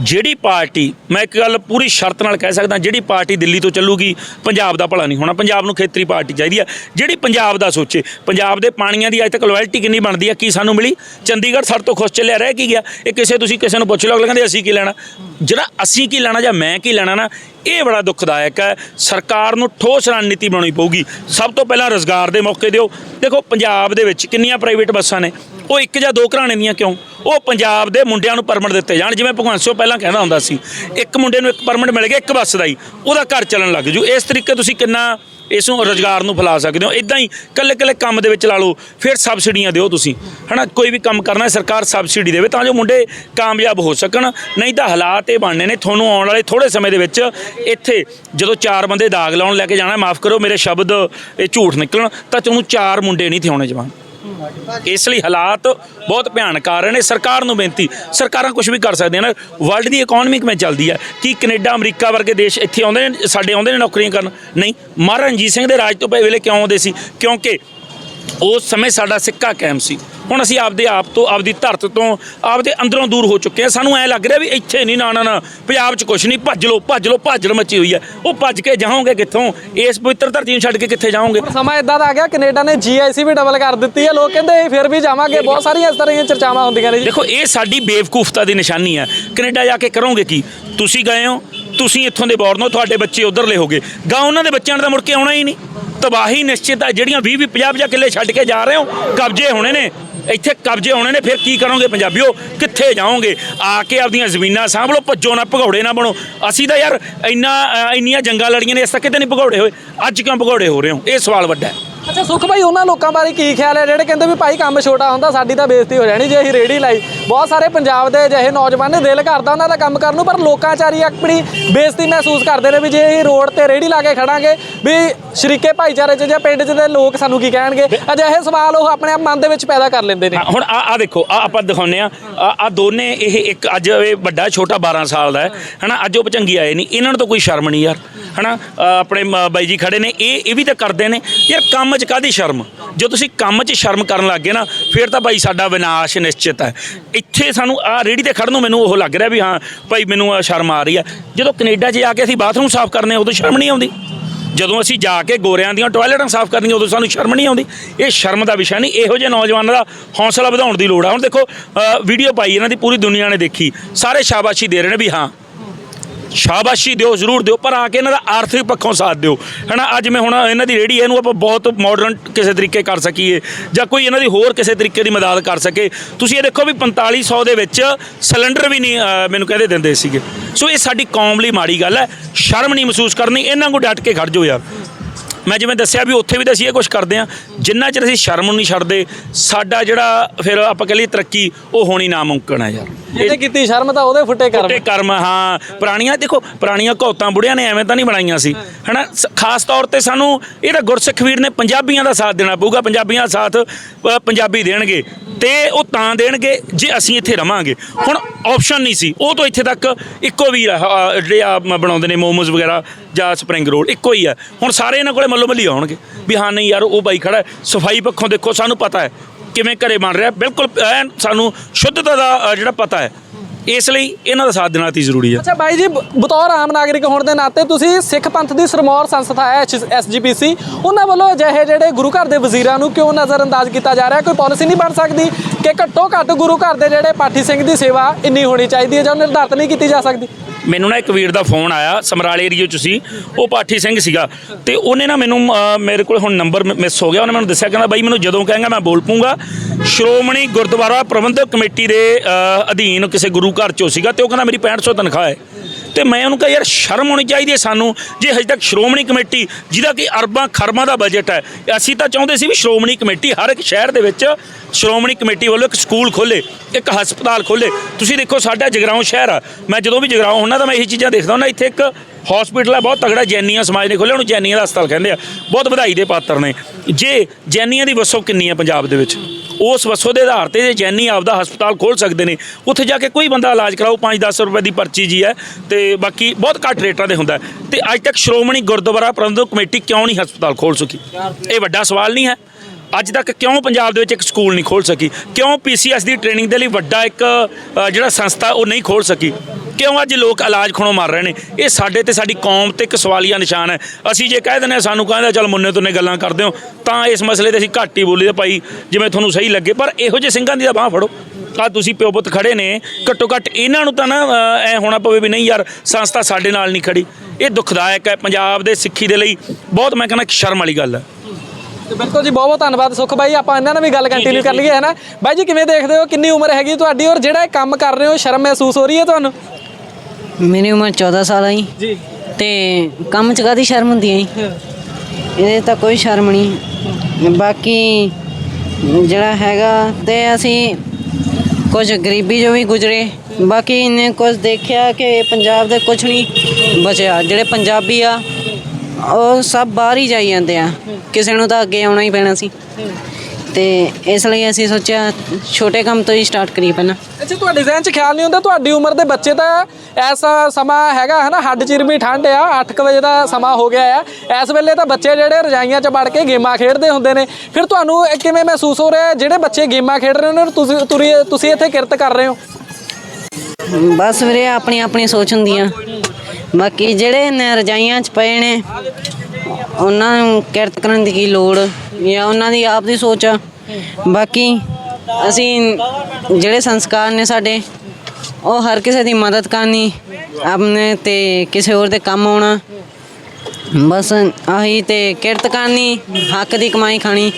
ਜਿਹੜੀ ਪਾਰਟੀ, ਮੈਂ ਇੱਕ ਗੱਲ ਪੂਰੀ ਸ਼ਰਤ ਨਾਲ ਕਹਿ ਸਕਦਾ, ਜਿਹੜੀ ਪਾਰਟੀ ਦਿੱਲੀ ਤੋਂ ਚੱਲੂਗੀ, ਪੰਜਾਬ ਦਾ ਭਲਾ ਨਹੀਂ ਹੋਣਾ। ਪੰਜਾਬ ਨੂੰ ਖੇਤਰੀ ਪਾਰਟੀ ਚਾਹੀਦੀ ਹੈ ਜਿਹੜੀ ਪੰਜਾਬ ਦਾ ਸੋਚੇ, ਪੰਜਾਬ ਦੇ ਪਾਣੀਆਂ ਦੀ ਅੱਜ ਤੱਕ ਲੋਇਲਟੀ ਕਿੰਨੀ ਬਣਦੀ ਹੈ ਕੀ ਸਾਨੂੰ ਮਿਲੀ? ਚੰਡੀਗੜ੍ਹ ਸਾਡੇ ਤੋਂ ਖੁਸ਼ ਚੱਲਿਆ, ਰਹਿ ਕੀ ਗਿਆ? ਇਹ ਕਿਸੇ, ਤੁਸੀਂ ਕਿਸੇ ਨੂੰ ਪੁੱਛ ਲਓ, ਅਗਲੇ ਕਹਿੰਦੇ, ਅਸੀਂ ਕੀ ਲੈਣਾ? ਜਿਹੜਾ ਅਸੀਂ ਕੀ ਲੈਣਾ ਜਾਂ ਮੈਂ ਕੀ ਲੈਣਾ ਨਾ ਇਹ ਬੜਾ ਦੁਖਦਾਇਕ ਹੈ। ਸਰਕਾਰ ਨੂੰ ਠੋਸ ਰਣਨੀਤੀ ਬਣਾਉਣੀ ਪਊਗੀ। ਸਭ ਤੋਂ ਪਹਿਲਾਂ ਰੋਜ਼ਗਾਰ ਦੇ ਮੌਕੇ ਦਿਓ। ਦੇਖੋ, ਪੰਜਾਬ ਦੇ ਵਿੱਚ ਕਿੰਨੀਆਂ ਪ੍ਰਾਈਵੇਟ ਬੱਸਾਂ ਨੇ। ਉਹ ਇੱਕ ਜਾਂ ਦੋ ਘਰਾਣੇ ਦੀਆਂ ਕਿਉਂ? ਉਹ ਪੰਜਾਬ ਦੇ ਮੁੰਡਿਆਂ ਨੂੰ ਪਰਮਿਟ ਦਿੱਤੇ ਜਾਣ। ਜਿਵੇਂ ਭਗਵੰਤ ਸਿੰਘ ਪਹਿਲਾਂ ਕਹਿੰਦਾ ਹੁੰਦਾ ਸੀ, ਇੱਕ ਮੁੰਡੇ ਨੂੰ ਇੱਕ ਪਰਮਿਟ ਮਿਲ ਗਿਆ ਇੱਕ ਬੱਸ ਦਾ ਹੀ। ਉਹਦਾ ਘਰ ਚੱਲਣ ਲੱਗ ਜੂ। ਇਸ ਤਰੀਕੇ ਤੁਸੀਂ ਕਿੰਨਾ ਇਸ ਨੂੰ ਰੋਜ਼ਗਾਰ ਨੂੰ ਫੈਲਾ ਸਕਦੇ ਹੋ। ਇਦਾਂ ਹੀ ਕੱਲੇ ਕੱਲੇ ਕੰਮ ਦੇ ਵਿੱਚ ਲਾ ਲਓ, ਫਿਰ ਸਬਸਿਡੀਆਂ ਦਿਓ ਤੁਸੀਂ। ਹਨਾ, ਕੋਈ ਵੀ ਕੰਮ ਕਰਨਾ, ਸਰਕਾਰ ਸਬਸਿਡੀ ਦੇਵੇ ਤਾਂ ਜੋ ਮੁੰਡੇ ਕਾਮਯਾਬ ਹੋ ਸਕਣ। ਨਹੀਂ ਤਾਂ ਹਾਲਾਤ ਇਹ ਬਣਨੇ ਨੇ, ਤੁਹਾਨੂੰ ਆਉਣ ਵਾਲੇ ਥੋੜੇ ਸਮੇਂ ਦੇ ਵਿੱਚ ਇੱਥੇ ਜਦੋਂ ਚਾਰ ਬੰਦੇ ਦਾਗ ਲਾਉਣ ਲੈ ਕੇ ਜਾਣਾ, ਮਾਫ ਕਰੋ, ਮੇਰੇ ਸ਼ਬਦ ਇਹ ਝੂਠ ਨਿਕਲਣ, ਤਾਂ ਤੁਹਾਨੂੰ ਚਾਰ ਮੁੰਡੇ ਨਹੀਂ ਥਿਆਉਣੇ ਜਵਾਨ। ਇਸ ਲਈ ਹਾਲਾਤ ਬਹੁਤ ਭਿਆਨਕ ਆ ਰਹੇ ਨੇ। ਸਰਕਾਰ ਨੂੰ ਬੇਨਤੀ, ਸਰਕਾਰਾਂ ਕੁਝ ਵੀ ਕਰ ਸਕਦੀਆਂ ਨੇ ਵਰਲਡ ਦੀ ਇਕਨੋਮੀ ਕਿਵੇਂ ਚੱਲਦੀ ਹੈ? ਕੀ ਕੈਨੇਡਾ, ਅਮਰੀਕਾ ਵਰਗੇ ਦੇਸ਼ ਇੱਥੇ ਆਉਂਦੇ ਨੇ, ਸਾਡੇ ਆਉਂਦੇ ਨੇ ਨੌਕਰੀਆਂ ਕਰਨ? ਨਹੀਂ। ਮਹਾਰਾਜ ਰਣਜੀਤ ਸਿੰਘ ਦੇ ਰਾਜ ਤੋਂ ਪਹਿਲੇ ਵੇਲੇ ਕਿਉਂ ਆਉਂਦੇ ਸੀ? ਕਿਉਂਕਿ ਉਸ ਸਮੇਂ ਸਾਡਾ ਸਿੱਕਾ ਕਾਇਮ ਸੀ। ਹੁਣ ਅਸੀਂ ਆਪਦੇ ਆਪ ਤੋਂ ਆਪਦੀ ਧਰਤ ਤੋਂ ਆਪਦੇ ਅੰਦਰੋਂ ਦੂਰ ਹੋ ਚੁੱਕੇ ਹਾਂ। ਸਾਨੂੰ ਐ ਲੱਗ ਰਿਹਾ ਵੀ ਇੱਥੇ ਨਹੀਂ ਨਾ ਨਾ ਨਾ ਪੰਜਾਬ 'ਚ ਕੁਝ ਨਹੀਂ। ਭੱਜ ਲਓ ਭੱਜ ਲਓ ਭਾਜੜ ਮੱਚੀ ਹੋਈ ਹੈ। ਉਹ ਭੱਜ ਕੇ ਜਾਓਗੇ ਕਿੱਥੋਂ? ਇਸ ਪਵਿੱਤਰ ਧਰਤੀ ਨੂੰ ਛੱਡ ਕੇ ਕਿੱਥੇ ਜਾਓਗੇ? ਹੁਣ ਸਮਾਂ ਇਦਾਂ ਦਾ ਆ ਗਿਆ ਕੈਨੇਡਾ ਨੇ ਜੀਆਈਸੀ ਵੀ ਡਬਲ ਕਰ ਦਿੱਤੀ ਹੈ। ਲੋਕ ਕਹਿੰਦੇ ਇਹ ਫਿਰ ਵੀ ਜਾਵਾਂਗੇ। ਬਹੁਤ ਸਾਰੀਆਂ ਇਸ ਤਰ੍ਹਾਂ ਦੀਆਂ ਚਰਚਾਵਾਂ ਹੁੰਦੀਆਂ ਨੇ ਜੀ। ਦੇਖੋ ਇਹ ਸਾਡੀ ਬੇਵਕੂਫਤਾ ਦੀ ਨਿਸ਼ਾਨੀ ਹੈ। ਕੈਨੇਡਾ ਜਾ ਕੇ ਕਰੋਗੇ ਕੀ? ਤੁਸੀਂ ਗਏ ਹੋ ਤੁਸੀਂ ਇੱਥੋਂ ਦੇ ਬੌਰਨ ਹੋ ਤੁਹਾਡੇ ਬੱਚੇ ਉਧਰਲੇ ਹੋਗੇ ਗਾ ਉਹਨਾਂ ਦੇ ਬੱਚਿਆਂ ਨੇ ਤਾਂ ਮੁੜ ਕੇ ਆਉਣਾ ਹੀ ਨਹੀਂ। ਤਬਾਹੀ ਨਿਸ਼ਚਿਤ ਹੈ, ਜਿਹੜੀਆਂ 20 20 50 50 ਕਿੱਲੇ ਛੱਡ ਕੇ ਜਾ ਰਹੇ ਹੋ, ਕਬਜ਼ੇ ਹੋਣੇ ਨੇ। ਇੱਥੇ ਕਬਜ਼ੇ ਹੋਣੇ ਨੇ, ਫਿਰ ਕੀ ਕਰੋਗੇ ਪੰਜਾਬੀਓ? ਕਿੱਥੇ ਜਾਓਗੇ? ਆ ਕੇ ਆਪਦੀਆਂ ਜ਼ਮੀਨਾਂ ਸਾਂਭ ਲਓ ਭੱਜੋ ਨਾ, ਭਗੌੜੇ ਨਾ ਬਣੋ। ਅਸੀਂ ਤਾਂ ਯਾਰ ਇੰਨਾ ਇੰਨੀਆਂ ਜੰਗਾਂ ਲੜੀਆਂ ਨੇ, ਇਸ ਤੱਕ ਕਿਤੇ ਨਹੀਂ ਭਗੌੜੇ ਹੋਏ। ਅੱਜ ਕਿਉਂ ਭਗੌੜੇ ਹੋ ਰਹੇ ਹੋ? ਇਹ ਸਵਾਲ ਵੱਡਾ ਹੈ। ਅੱਛਾ ਸੁਖ ਭਾਈ ਉਹਨਾਂ ਲੋਕਾਂ ਬਾਰੇ ਕੀ ਖਿਆਲ ਹੈ? ਜਿਹੜੇ ਕਹਿੰਦੇ ਵੀ ਭਾਈ ਕੰਮ ਛੋਟਾ ਹੁੰਦਾ ਸਾਡੀ ਤਾਂ ਬੇਇੱਜ਼ਤੀ ਹੋ ਜਾਣੀ ਜੇ ਅਸੀਂ ਰੇੜੀ ਲਾਈ। ਬਹੁਤ ਸਾਰੇ ਪੰਜਾਬ ਦੇ ਅਜਿਹੇ ਨੌਜਵਾਨ ਨੇ ਦਿਲ ਕਰਦਾ ਉਹਨਾਂ ਦਾ ਕੰਮ ਕਰਨ ਨੂੰ ਪਰ ਲੋਕਾਂ ਚਾਰੀ ਆਪਣੀ ਬੇਇੱਜ਼ਤੀ ਮਹਿਸੂਸ ਕਰਦੇ ਨੇ ਵੀ ਜੇ ਅਸੀਂ ਰੋਡ ਤੇ ਰੇੜੀ ਲਾ ਕੇ ਖੜਾਂਗੇ ਵੀ ਸ਼ਰੀਕੇ ਭਾਈਚਾਰੇ 'ਚ ਜਾਂ ਪਿੰਡ 'ਚ ਦੇ ਲੋਕ ਸਾਨੂੰ ਕੀ ਕਹਿਣਗੇ? ਅਜਿਹੇ ਸਵਾਲ ਉਹ ਆਪਣੇ ਆਪ ਮਨ ਦੇ ਵਿੱਚ ਪੈਦਾ ਕਰ ਲੈਂਦੇ ਨੇ। ਹੁਣ ਆ ਆ ਦੇਖੋ ਆ ਆਪਾਂ ਦਿਖਾਉਂਦੇ ਆ ਆ ਦੋਨੇ ਇਹ ਇੱਕ ਅੱਜ ਇਹ ਵੱਡਾ ਛੋਟਾ 12 ਸਾਲ ਦਾ ਹੈ ਹਨਾ? ਅੱਜ ਉਹ ਭਚੰਗੀ ਆਏ ਨਹੀਂ। ਇਹਨਾਂ ਨੂੰ ਤਾਂ ਕੋਈ ਸ਼ਰਮ ਨਹੀਂ ਯਾਰ ਹਨਾ? ਆਪਣੇ ਬਾਈ ਜੀ ਖੜੇ ਨੇ। ਇਹ ਇਹ ਵੀ ਤਾਂ ਕਰਦੇ ਨੇ। ਯਾਰ ਕੰਮ 'ਚ ਕਾਦੀ ਸ਼ਰਮ? ਜੋ ਤੁਸੀਂ ਕੰਮ 'ਚ ਸ਼ਰਮ ਕਰਨ ਲੱਗ ਗਏ ਨਾ, ਫਿਰ ਤਾਂ ਭਾਈ ਸਾਡਾ ਵਿਨਾਸ਼ ਨਿਸ਼ਚਿਤ ਹੈ। ਇੱਥੇ ਸਾਨੂੰ ਆ ਰੇੜੀ ਤੇ ਖੜਨ ਨੂੰ ਮੈਨੂੰ ਉਹ ਲੱਗ ਰਿਹਾ ਵੀ ਹਾਂ, ਭਾਈ ਮੈਨੂੰ ਆਹ ਸ਼ਰਮ ਆ ਰਹੀ ਆ ਜਦੋਂ ਕੈਨੇਡਾ 'ਚ ਜਾ ਕੇ ਅਸੀਂ ਬਾਥਰੂਮ ਸਾਫ਼ ਕਰਨੇ, ਉਦੋਂ ਸ਼ਰਮ ਨਹੀਂ ਆਉਂਦੀ। ਜਦੋਂ ਅਸੀਂ ਜਾ ਕੇ ਗੋਰਿਆਂ ਦੀਆਂ ਟਾਇਲਟਾਂ ਸਾਫ਼ ਕਰਨੀਆਂ, ਉਦੋਂ ਸਾਨੂੰ ਸ਼ਰਮ ਨਹੀਂ ਆਉਂਦੀ। ਇਹ ਸ਼ਰਮ ਦਾ ਵਿਸ਼ਾ ਨਹੀਂ, ਇਹੋ ਜਿਹੇ ਨੌਜਵਾਨਾਂ ਦਾ ਹੌਸਲਾ ਵਧਾਉਣ ਦੀ ਲੋੜ ਆ। ਹੁਣ ਦੇਖੋ ਵੀਡੀਓ ਪਾਈ, ਇਹਨਾਂ ਦੀ ਪੂਰੀ ਦੁਨੀਆ ਨੇ ਦੇਖੀ। ਸਾਰੇ ਸ਼ਾਬਾਸ਼ੀ ਦੇ ਰਹੇ ਨੇ ਵੀ ਹਾਂ ਸ਼ਾਬਾਸ਼ੀ ਦਿਓ ਜ਼ਰੂਰ ਦਿਓ ਪਰ ਆ ਕੇ ਇਹਨਾਂ ਦਾ ਆਰਥਿਕ ਪੱਖੋਂ ਸਾਥ ਦਿਓ। ਹਨਾ ਅੱਜ ਮੈਂ ਹੁਣ ਇਹਨਾਂ ਦੀ ਰੇੜੀ ਇਹਨੂੰ ਆਪਾਂ ਬਹੁਤ ਮਾਡਰਨ ਕਿਸੇ ਤਰੀਕੇ ਕਰ ਸਕੀਏ ਜਾਂ ਕੋਈ ਇਹਨਾਂ ਦੀ ਹੋਰ ਕਿਸੇ ਤਰੀਕੇ ਦੀ ਮਦਦ ਕਰ ਸਕੇ। ਤੁਸੀਂ ਇਹ ਦੇਖੋ ਵੀ 4500 ਦੇ ਵਿੱਚ ਸਿਲੰਡਰ ਵੀ ਨਹੀਂ ਅਹ, ਮੈਨੂੰ ਕਹਿੰਦੇ ਦਿੰਦੇ ਸੀਗੇ। ਸੋ ਇਹ ਸਾਡੀ ਕੌਮ ਲਈ ਮਾੜੀ ਗੱਲ ਹੈ ਸ਼ਰਮ ਨਹੀਂ ਮਹਿਸੂਸ ਕਰਨੀ ਇਹਨਾਂ ਨੂੰ ਡਟ ਕੇ ਖੜ ਜਾਓ ਯਾਰ। ਮੈਂ ਜਿਵੇਂ ਦੱਸਿਆ ਵੀ ਉੱਥੇ ਵੀ ਤਾਂ ਅਸੀਂ ਇਹ ਕੁਝ ਕਰਦੇ ਆ ਜਿੰਨਾ ਚਿਰ ਅਸੀਂ ਸ਼ਰਮ ਨੂੰ ਨਹੀਂ ਛੱਡਦੇ ਸਾਡਾ ਜਿਹੜਾ ਫਿਰ ਆਪਾਂ ਕਹ ਲਈਏ ਤਰੱਕੀ ਉਹ ਹੋਣੀ ਨਾਮੁਮਕਿਨ ਹੈ ਯਾਰ। ਜਿਹਨੇ ਕੀਤੀ ਸ਼ਰਮ ਤਾਂ ਉਹਦੇ ਫੁੱਟੇ ਕਰ ਤੇ ਕਰਮ ਹਾਂ। ਪੁਰਾਣੀਆਂ ਦੇਖੋ ਪੁਰਾਣੀਆਂ ਕੌਤਾਂ ਬੁੜਿਆਂ ਨੇ ਐਵੇਂ ਤਾਂ ਨਹੀਂ ਬਣਾਈਆਂ ਸੀ। ਹਨਾ? ਖਾਸ ਤੌਰ ਤੇ ਸਾਨੂੰ ਇਹਦਾ ਗੁਰਸਿੱਖ ਵੀਰ ਨੇ ਪੰਜਾਬੀਆਂ ਦਾ ਸਾਥ ਦੇਣਾ ਪਊਗਾ ਪੰਜਾਬੀਆਂ ਦਾ ਸਾਥ ਪੰਜਾਬੀ ਦੇਣਗੇ। ਤੇ ਉਹ ਤਾਂ ਦੇਣਗੇ ਜੇ ਅਸੀਂ ਇੱਥੇ ਰਵਾਂਗੇ। ਹੁਣ ਆਪਸ਼ਨ ਨਹੀਂ ਸੀ। ਉਹ ਤੋਂ ਇੱਥੇ ਤੱਕ ਇੱਕੋ ਵੀਰ ਅ, ਜਿਹੜੇ ਆ ਬਣਾਉਂਦੇ ਨੇ ਮੋਮੋਜ਼ ਵਗੈਰਾ ਜਾਂ ਸਪਰਿੰਗ ਰੋਲ ਇੱਕੋ ਹੀ ਆ। ਹੁਣ ਸਾਰੇ ਇਹਨਾਂ ਕੋਲੇ ਮੱਲੋ ਮੱਲੀ ਆਉਣਗੇ। ਵੀ ਹਾਂ, ਨਹੀਂ ਯਾਰ, ਉਹ ਬਾਈ ਖੜਾ ਸਫ਼ਾਈ ਪੱਖੋਂ ਦੇਖੋ, ਸਾਨੂੰ ਪਤਾ ਹੈ ਕਿਵੇਂ ਘਰੇ ਬਣ ਰਿਹਾ। ਬਿਲਕੁਲ ਐਨ ਸਾਨੂੰ ਸ਼ੁੱਧਤਾ ਦਾ ਜਿਹੜਾ ਪਤਾ ਹੈ। ਇਸ ਲਈ ਇਹਨਾਂ ਦਾ ਸਾਥ ਦੇਣਾ ਅਤੀ ਜ਼ਰੂਰੀ ਹੈ। ਅੱਛਾ ਬਾਈ ਜੀ ਬਤੌਰ ਆਮ ਨਾਗਰਿਕ ਹੋਣ ਦੇ ਨਾਤੇ ਤੁਸੀਂ ਸਿੱਖ ਪੰਥ ਦੀ ਸਰਮੌਰ ਸੰਸਥਾ ਹੈ ਐਸਜੀਪੀਸੀ ਉਹਨਾਂ ਵੱਲੋਂ ਅਜਿਹੇ ਜਿਹੜੇ ਗੁਰੂ ਘਰ ਦੇ ਵਜ਼ੀਰਾਂ ਨੂੰ ਕਿਉਂ ਨਜ਼ਰਅੰਦਾਜ਼ ਕੀਤਾ ਜਾ ਰਿਹਾ? ਕੋਈ ਪਾਲਿਸੀ ਨਹੀਂ ਬਣ ਸਕਦੀ ਕਿ ਘੱਟੋ ਘੱਟ ਗੁਰੂ ਘਰ ਦੇ ਜਿਹੜੇ ਪਾਠੀ ਸਿੰਘ ਦੀ ਸੇਵਾ ਇੰਨੀ ਹੋਣੀ ਚਾਹੀਦੀ ਹੈ ਜਾਂ ਨਿਰਧਾਰਤ ਨਹੀਂ ਕੀਤੀ ਜਾ ਸਕਦੀ? ਮੈਨੂੰ ਨਾ ਇੱਕ ਵੀਰ ਦਾ ਫੋਨ ਆਇਆ ਸਮਰਾਲੇ ਏਰੀਏ 'ਚ ਸੀ ਉਹ ਪਾਠੀ ਸਿੰਘ ਸੀਗਾ। ਤੇ ਉਹਨੇ ਨਾ ਮੈਨੂੰ ਅ, ਮੇਰੇ ਕੋਲ ਹੁਣ ਨੰਬਰ ਮਿਸ ਹੋ ਗਿਆ ਉਹਨੇ ਮੈਨੂੰ ਦੱਸਿਆ ਕਹਿੰਦਾ ਬਾਈ ਮੈਨੂੰ ਜਦੋਂ ਕਹਾਂਗਾ ਮੈਂ ਬੋਲ ਪੂੰਗਾ ਸ਼੍ਰੋਮਣੀ ਗੁਰਦੁਆਰਾ ਪ੍ਰਬੰਧਕ ਕਮੇਟੀ ਦੇ ਅ, ਅਧੀਨ ਕਿਸੇ ਗੁਰੂ ਘਰ 'ਚੋਂ ਸੀਗਾ ਤੇ ਉਹ ਕਹਿੰਦਾ ਮੇਰੀ 6500 ਤਨਖਾਹ ਹੈ। ਤੇ ਮੈਂ ਉਹਨੂੰ ਕਿਹਾ, ਯਾਰ, ਸ਼ਰਮ ਹੋਣੀ ਚਾਹੀਦੀ ਹੈ ਸਾਨੂੰ ਜੇ ਹਜੇ ਤੱਕ ਸ਼੍ਰੋਮਣੀ ਕਮੇਟੀ, ਜਿਹਦਾ ਕਿ ਅਰਬਾਂ ਖਰਬਾਂ ਦਾ ਬਜਟ ਹੈ, ਅਸੀਂ ਤਾਂ ਚਾਹੁੰਦੇ ਸੀ ਵੀ ਸ਼੍ਰੋਮਣੀ ਕਮੇਟੀ ਹਰ ਇੱਕ ਸ਼ਹਿਰ ਦੇ ਵਿੱਚ ਸ਼੍ਰੋਮਣੀ ਕਮੇਟੀ ਵੱਲੋਂ ਇੱਕ ਸਕੂਲ ਖੋਲੇ ਇੱਕ ਹਸਪਤਾਲ ਖੋਲੇ ਤੁਸੀਂ ਦੇਖੋ, ਸਾਡਾ ਜਗਰਾਉਂ ਸ਼ਹਿਰ ਆ। ਮੈਂ ਜਦੋਂ ਵੀ ਜਗਰਾਉਂ ਹੁੰਦਾ ਤਾਂ ਮੈਂ ਇਹੀ ਚੀਜ਼ਾਂ ਦੇਖਦਾ ਹੁੰਦਾ। ਇੱਥੇ ਇੱਕ ਹਸਪੀਟਲ ਹੈ ਬਹੁਤ ਤਗੜਾ ਜੈਨੀਆਂ ਸਮਾਜ ਨੇ ਖੋਲ੍ਹਿਆ, ਉਹਨੂੰ ਜੈਨੀਆਂ ਦਾ ਹਸਪਤਾਲ ਕਹਿੰਦੇ ਆ। ਬਹੁਤ ਵਧਾਈ ਦੇ ਪਾਤਰ ਨੇ। ਜੇ ਜੈਨੀਆਂ ਦੀ ਵਸੋਂ ਕਿੰਨੀ ਹੈ ਪੰਜਾਬ ਦੇ ਵਿੱਚ? ਉਸ ਵਸੋਂ ਦੇ ਆਧਾਰ ਤੇ ਜੇ ਜੈਨੀ ਆਪਦਾ ਹਸਪਤਾਲ ਖੋਲ ਸਕਦੇ ਨੇ, ਉੱਥੇ ਜਾ ਕੇ ਕੋਈ ਬੰਦਾ ਇਲਾਜ ਕਰਾਓ 5-10 ਰੁਪਏ ਦੀ ਪਰਚੀ ਜੀ ਹੈ, ਤੇ ਬਾਕੀ ਬਹੁਤ ਘੱਟ ਰੇਟਾਂ ਦੇ ਹੁੰਦਾ ਹੈ। ਤੇ ਅੱਜ ਤੱਕ ਸ਼੍ਰੋਮਣੀ ਗੁਰਦੁਆਰਾ ਪ੍ਰਬੰਧਕ ਕਮੇਟੀ ਕਿਉਂ ਨਹੀਂ ਹਸਪਤਾਲ ਖੋਲ ਸਕੀ? ਇਹ ਵੱਡਾ ਸਵਾਲ ਨਹੀਂ ਹੈ। ਅੱਜ ਤੱਕ ਕਿਉਂ ਪੰਜਾਬ ਦੇ ਵਿੱਚ ਇੱਕ ਸਕੂਲ ਨਹੀਂ ਖੋਲ ਸਕੀ? ਕਿਉਂ ਪੀਸੀਐਸ ਦੀ ਟ੍ਰੇਨਿੰਗ ਦੇ ਲਈ ਵੱਡਾ ਇੱਕ ਜਿਹੜਾ ਸੰਸਥਾ ਉਹ ਨਹੀਂ ਖੋਲ ਸਕੀ? ਕਿਉਂ ਅੱਜ ਲੋਕ ਇਲਾਜ ਖਣੋਂ ਮਰ ਰਹੇ ਨੇ? ਇਹ ਸਾਡੇ ਤੇ ਸਾਡੀ ਕੌਮ ਤੇ ਇੱਕ ਸਵਾਲੀਆ ਨਿਸ਼ਾਨ ਹੈ। ਅਸੀਂ ਜੇ ਕਹਿ ਦਿੰਦੇ ਹਾਂ, ਸਾਨੂੰ ਕਹਿੰਦਾ, ਚੱਲ ਮੁੰਨੇ ਤੁੰਨੇ ਗੱਲਾਂ ਕਰਦੇ ਹੋ, ਤਾਂ ਇਸ ਮਸਲੇ ਤੇ ਅਸੀਂ ਘੱਟ ਹੀ ਬੋਲੀ ਤੇ ਭਾਈ, ਜਿਵੇਂ ਤੁਹਾਨੂੰ ਸਹੀ ਲੱਗੇ। ਪਰ ਇਹੋ ਜਿਹੇ ਸਿੰਘਾਂ ਦੀ ਤਾਂ ਬਾਹ ਫੜੋ। ਆ ਤੁਸੀਂ ਪਿਓ ਪੁੱਤ ਖੜੇ ਨੇ, ਘੱਟੋ ਘੱਟ ਇਹਨਾਂ ਨੂੰ ਤਾਂ ਨਾ ਐ ਹੋਣਾ ਪਵੇ ਵੀ ਨਹੀਂ ਯਾਰ, ਸੰਸਥਾ ਸਾਡੇ ਨਾਲ ਨਹੀਂ ਖੜੀ। ਇਹ ਦੁਖਦਾਇਕ ਹੈ। ਪੰਜਾਬ ਦੇ ਸਿੱਖੀ ਦੇ ਲਈ ਬਹੁਤ, ਮੈਂ ਕਹਿੰਦਾ ਸ਼ਰਮ ਵਾਲੀ ਗੱਲ ਹੈ। ਤੇ ਬਿਲਕੁਲ ਜੀ ਬਹੁਤ ਬਹੁਤ ਧੰਨਵਾਦ ਸੁਖ ਬਾਈ ਆਪਾਂ ਇਹਨਾਂ ਨਾਲ ਵੀ ਗੱਲ ਕੰਟੀਨਿਊ ਕਰ ਲਈਏ ਹੈ ਨਾ ਬਾਈ ਜੀ ਕਿਵੇਂ ਦੇਖਦੇ ਹੋ ਕਿੰਨੀ ਉਮਰ ਹੈਗੀ ਤੁਹਾਡੀ ਔਰ ਜਿਹੜਾ ਇਹ ਕੰਮ ਕਰ ਰਹੇ ਹੋ ਸ਼ਰਮ ਮਹਿਸੂਸ ਹੋ ਰਹੀ ਹੈ ਤੁਹਾਨੂੰ? ਮੇਰੀ ਉਮਰ 14 ਸਾਲ ਆਈ ਜੀ। ਤੇ ਕੰਮ ਚ ਕਾਦੀ ਸ਼ਰਮ ਹੁੰਦੀ ਹੈ ਇਹਦੇ ਤਾਂ ਕੋਈ ਸ਼ਰਮ ਨਹੀਂ। ਬਾਕੀ ਜਿਹੜਾ ਹੈਗਾ ਤੇ ਅਸੀਂ ਕੁਝ ਗਰੀਬੀ ਜੋ ਵੀ ਗੁਜ਼ਰੇ। ਬਾਕੀ ਇਹਨੇ ਕੁਝ ਦੇਖਿਆ ਕਿ ਪੰਜਾਬ ਦੇ ਕੁਝ ਨਹੀਂ ਬਚਿਆ। ਜਿਹੜੇ ਪੰਜਾਬੀ ਆ ਉਹ ਸਭ ਬਾਹਰ ਹੀ ਜਾਈ ਜਾਂਦੇ ਆ। ਕਿਸੇ ਨੂੰ ਤਾਂ ਅੱਗੇ ਆਉਣਾ ਹੀ ਪੈਣਾ ਸੀ। ਤੇ ਇਸ ਲਈ ਅਸੀਂ ਸੋਚਿਆ ਛੋਟੇ ਕੰਮ ਤੋਂ ਹੀ ਸਟਾਰਟ ਕਰੀਏ ਪਹਿਲਾਂ। ਅੱਛਾ ਤੁਹਾਡੇ ਜ਼ਿਹਨ 'ਚ ਖਿਆਲ ਨਹੀਂ ਹੁੰਦਾ? ਤੁਹਾਡੀ ਉਮਰ ਦੇ ਬੱਚੇ ਤਾਂ ਐਸਾ ਸਮਾਂ ਹੈਗਾ ਹੈ ਨਾ ਹੱਡ ਚਿਰਮੀ ਠੰਡ ਆ 8 ਵਜੇ ਦਾ ਸਮਾਂ ਹੋ ਗਿਆ ਆ। ਇਸ ਵੇਲੇ ਤਾਂ ਬੱਚੇ ਜਿਹੜੇ ਰਜਾਈਆਂ 'ਚ ਵੜ ਕੇ ਗੇਮਾਂ ਖੇਡਦੇ ਹੁੰਦੇ ਨੇ। ਫਿਰ ਤੁਹਾਨੂੰ ਇਹ ਕਿਵੇਂ ਮਹਿਸੂਸ ਹੋ ਰਿਹਾ? ਹੈ ਜਿਹੜੇ ਬੱਚੇ ਗੇਮਾਂ ਖੇਡ ਰਹੇ ਨੇ ਤੁਸੀਂ ਤੁਰੀ- ਤੁਸੀਂ ਇੱਥੇ ਕਿਰਤ ਕਰ ਰਹੇ ਹੋ? ਬਸ ਵੀਰੇ ਆਪਣੀ ਆਪਣੀ ਸੋਚ ਹੁੰਦੀ ਆ। ਬਾਕੀ ਜਿਹੜੇ ਨੇ ਰਜਾਈਆਂ 'ਚ ਪਏ ਨੇ, ਉਹਨਾਂ ਨੂੰ ਕਿਰਤ ਕਰਨ ਦੀ ਕੀ ਲੋੜ ਜਾਂ ਉਹਨਾਂ ਦੀ ਆਪ ਦੀ ਸੋਚ ਆ। ਬਾਕੀ ਅਸੀਂ ਜਿਹੜੇ ਸੰਸਕਾਰ ਨੇ ਸਾਡੇ, ਉਹ ਹਰ ਕਿਸੇ ਦੀ ਮਦਦ ਕਰਨੀ, ਆਪਣੇ ਤੇ ਕਿਸੇ ਹੋਰ ਦੇ ਕੰਮ ਆਉਣਾ ਬਸ ਆਹੀ ਤੇ ਕਿਰਤ ਕਰਨੀ ਹੱਕ ਦੀ ਕਮਾਈ ਖਾਣੀ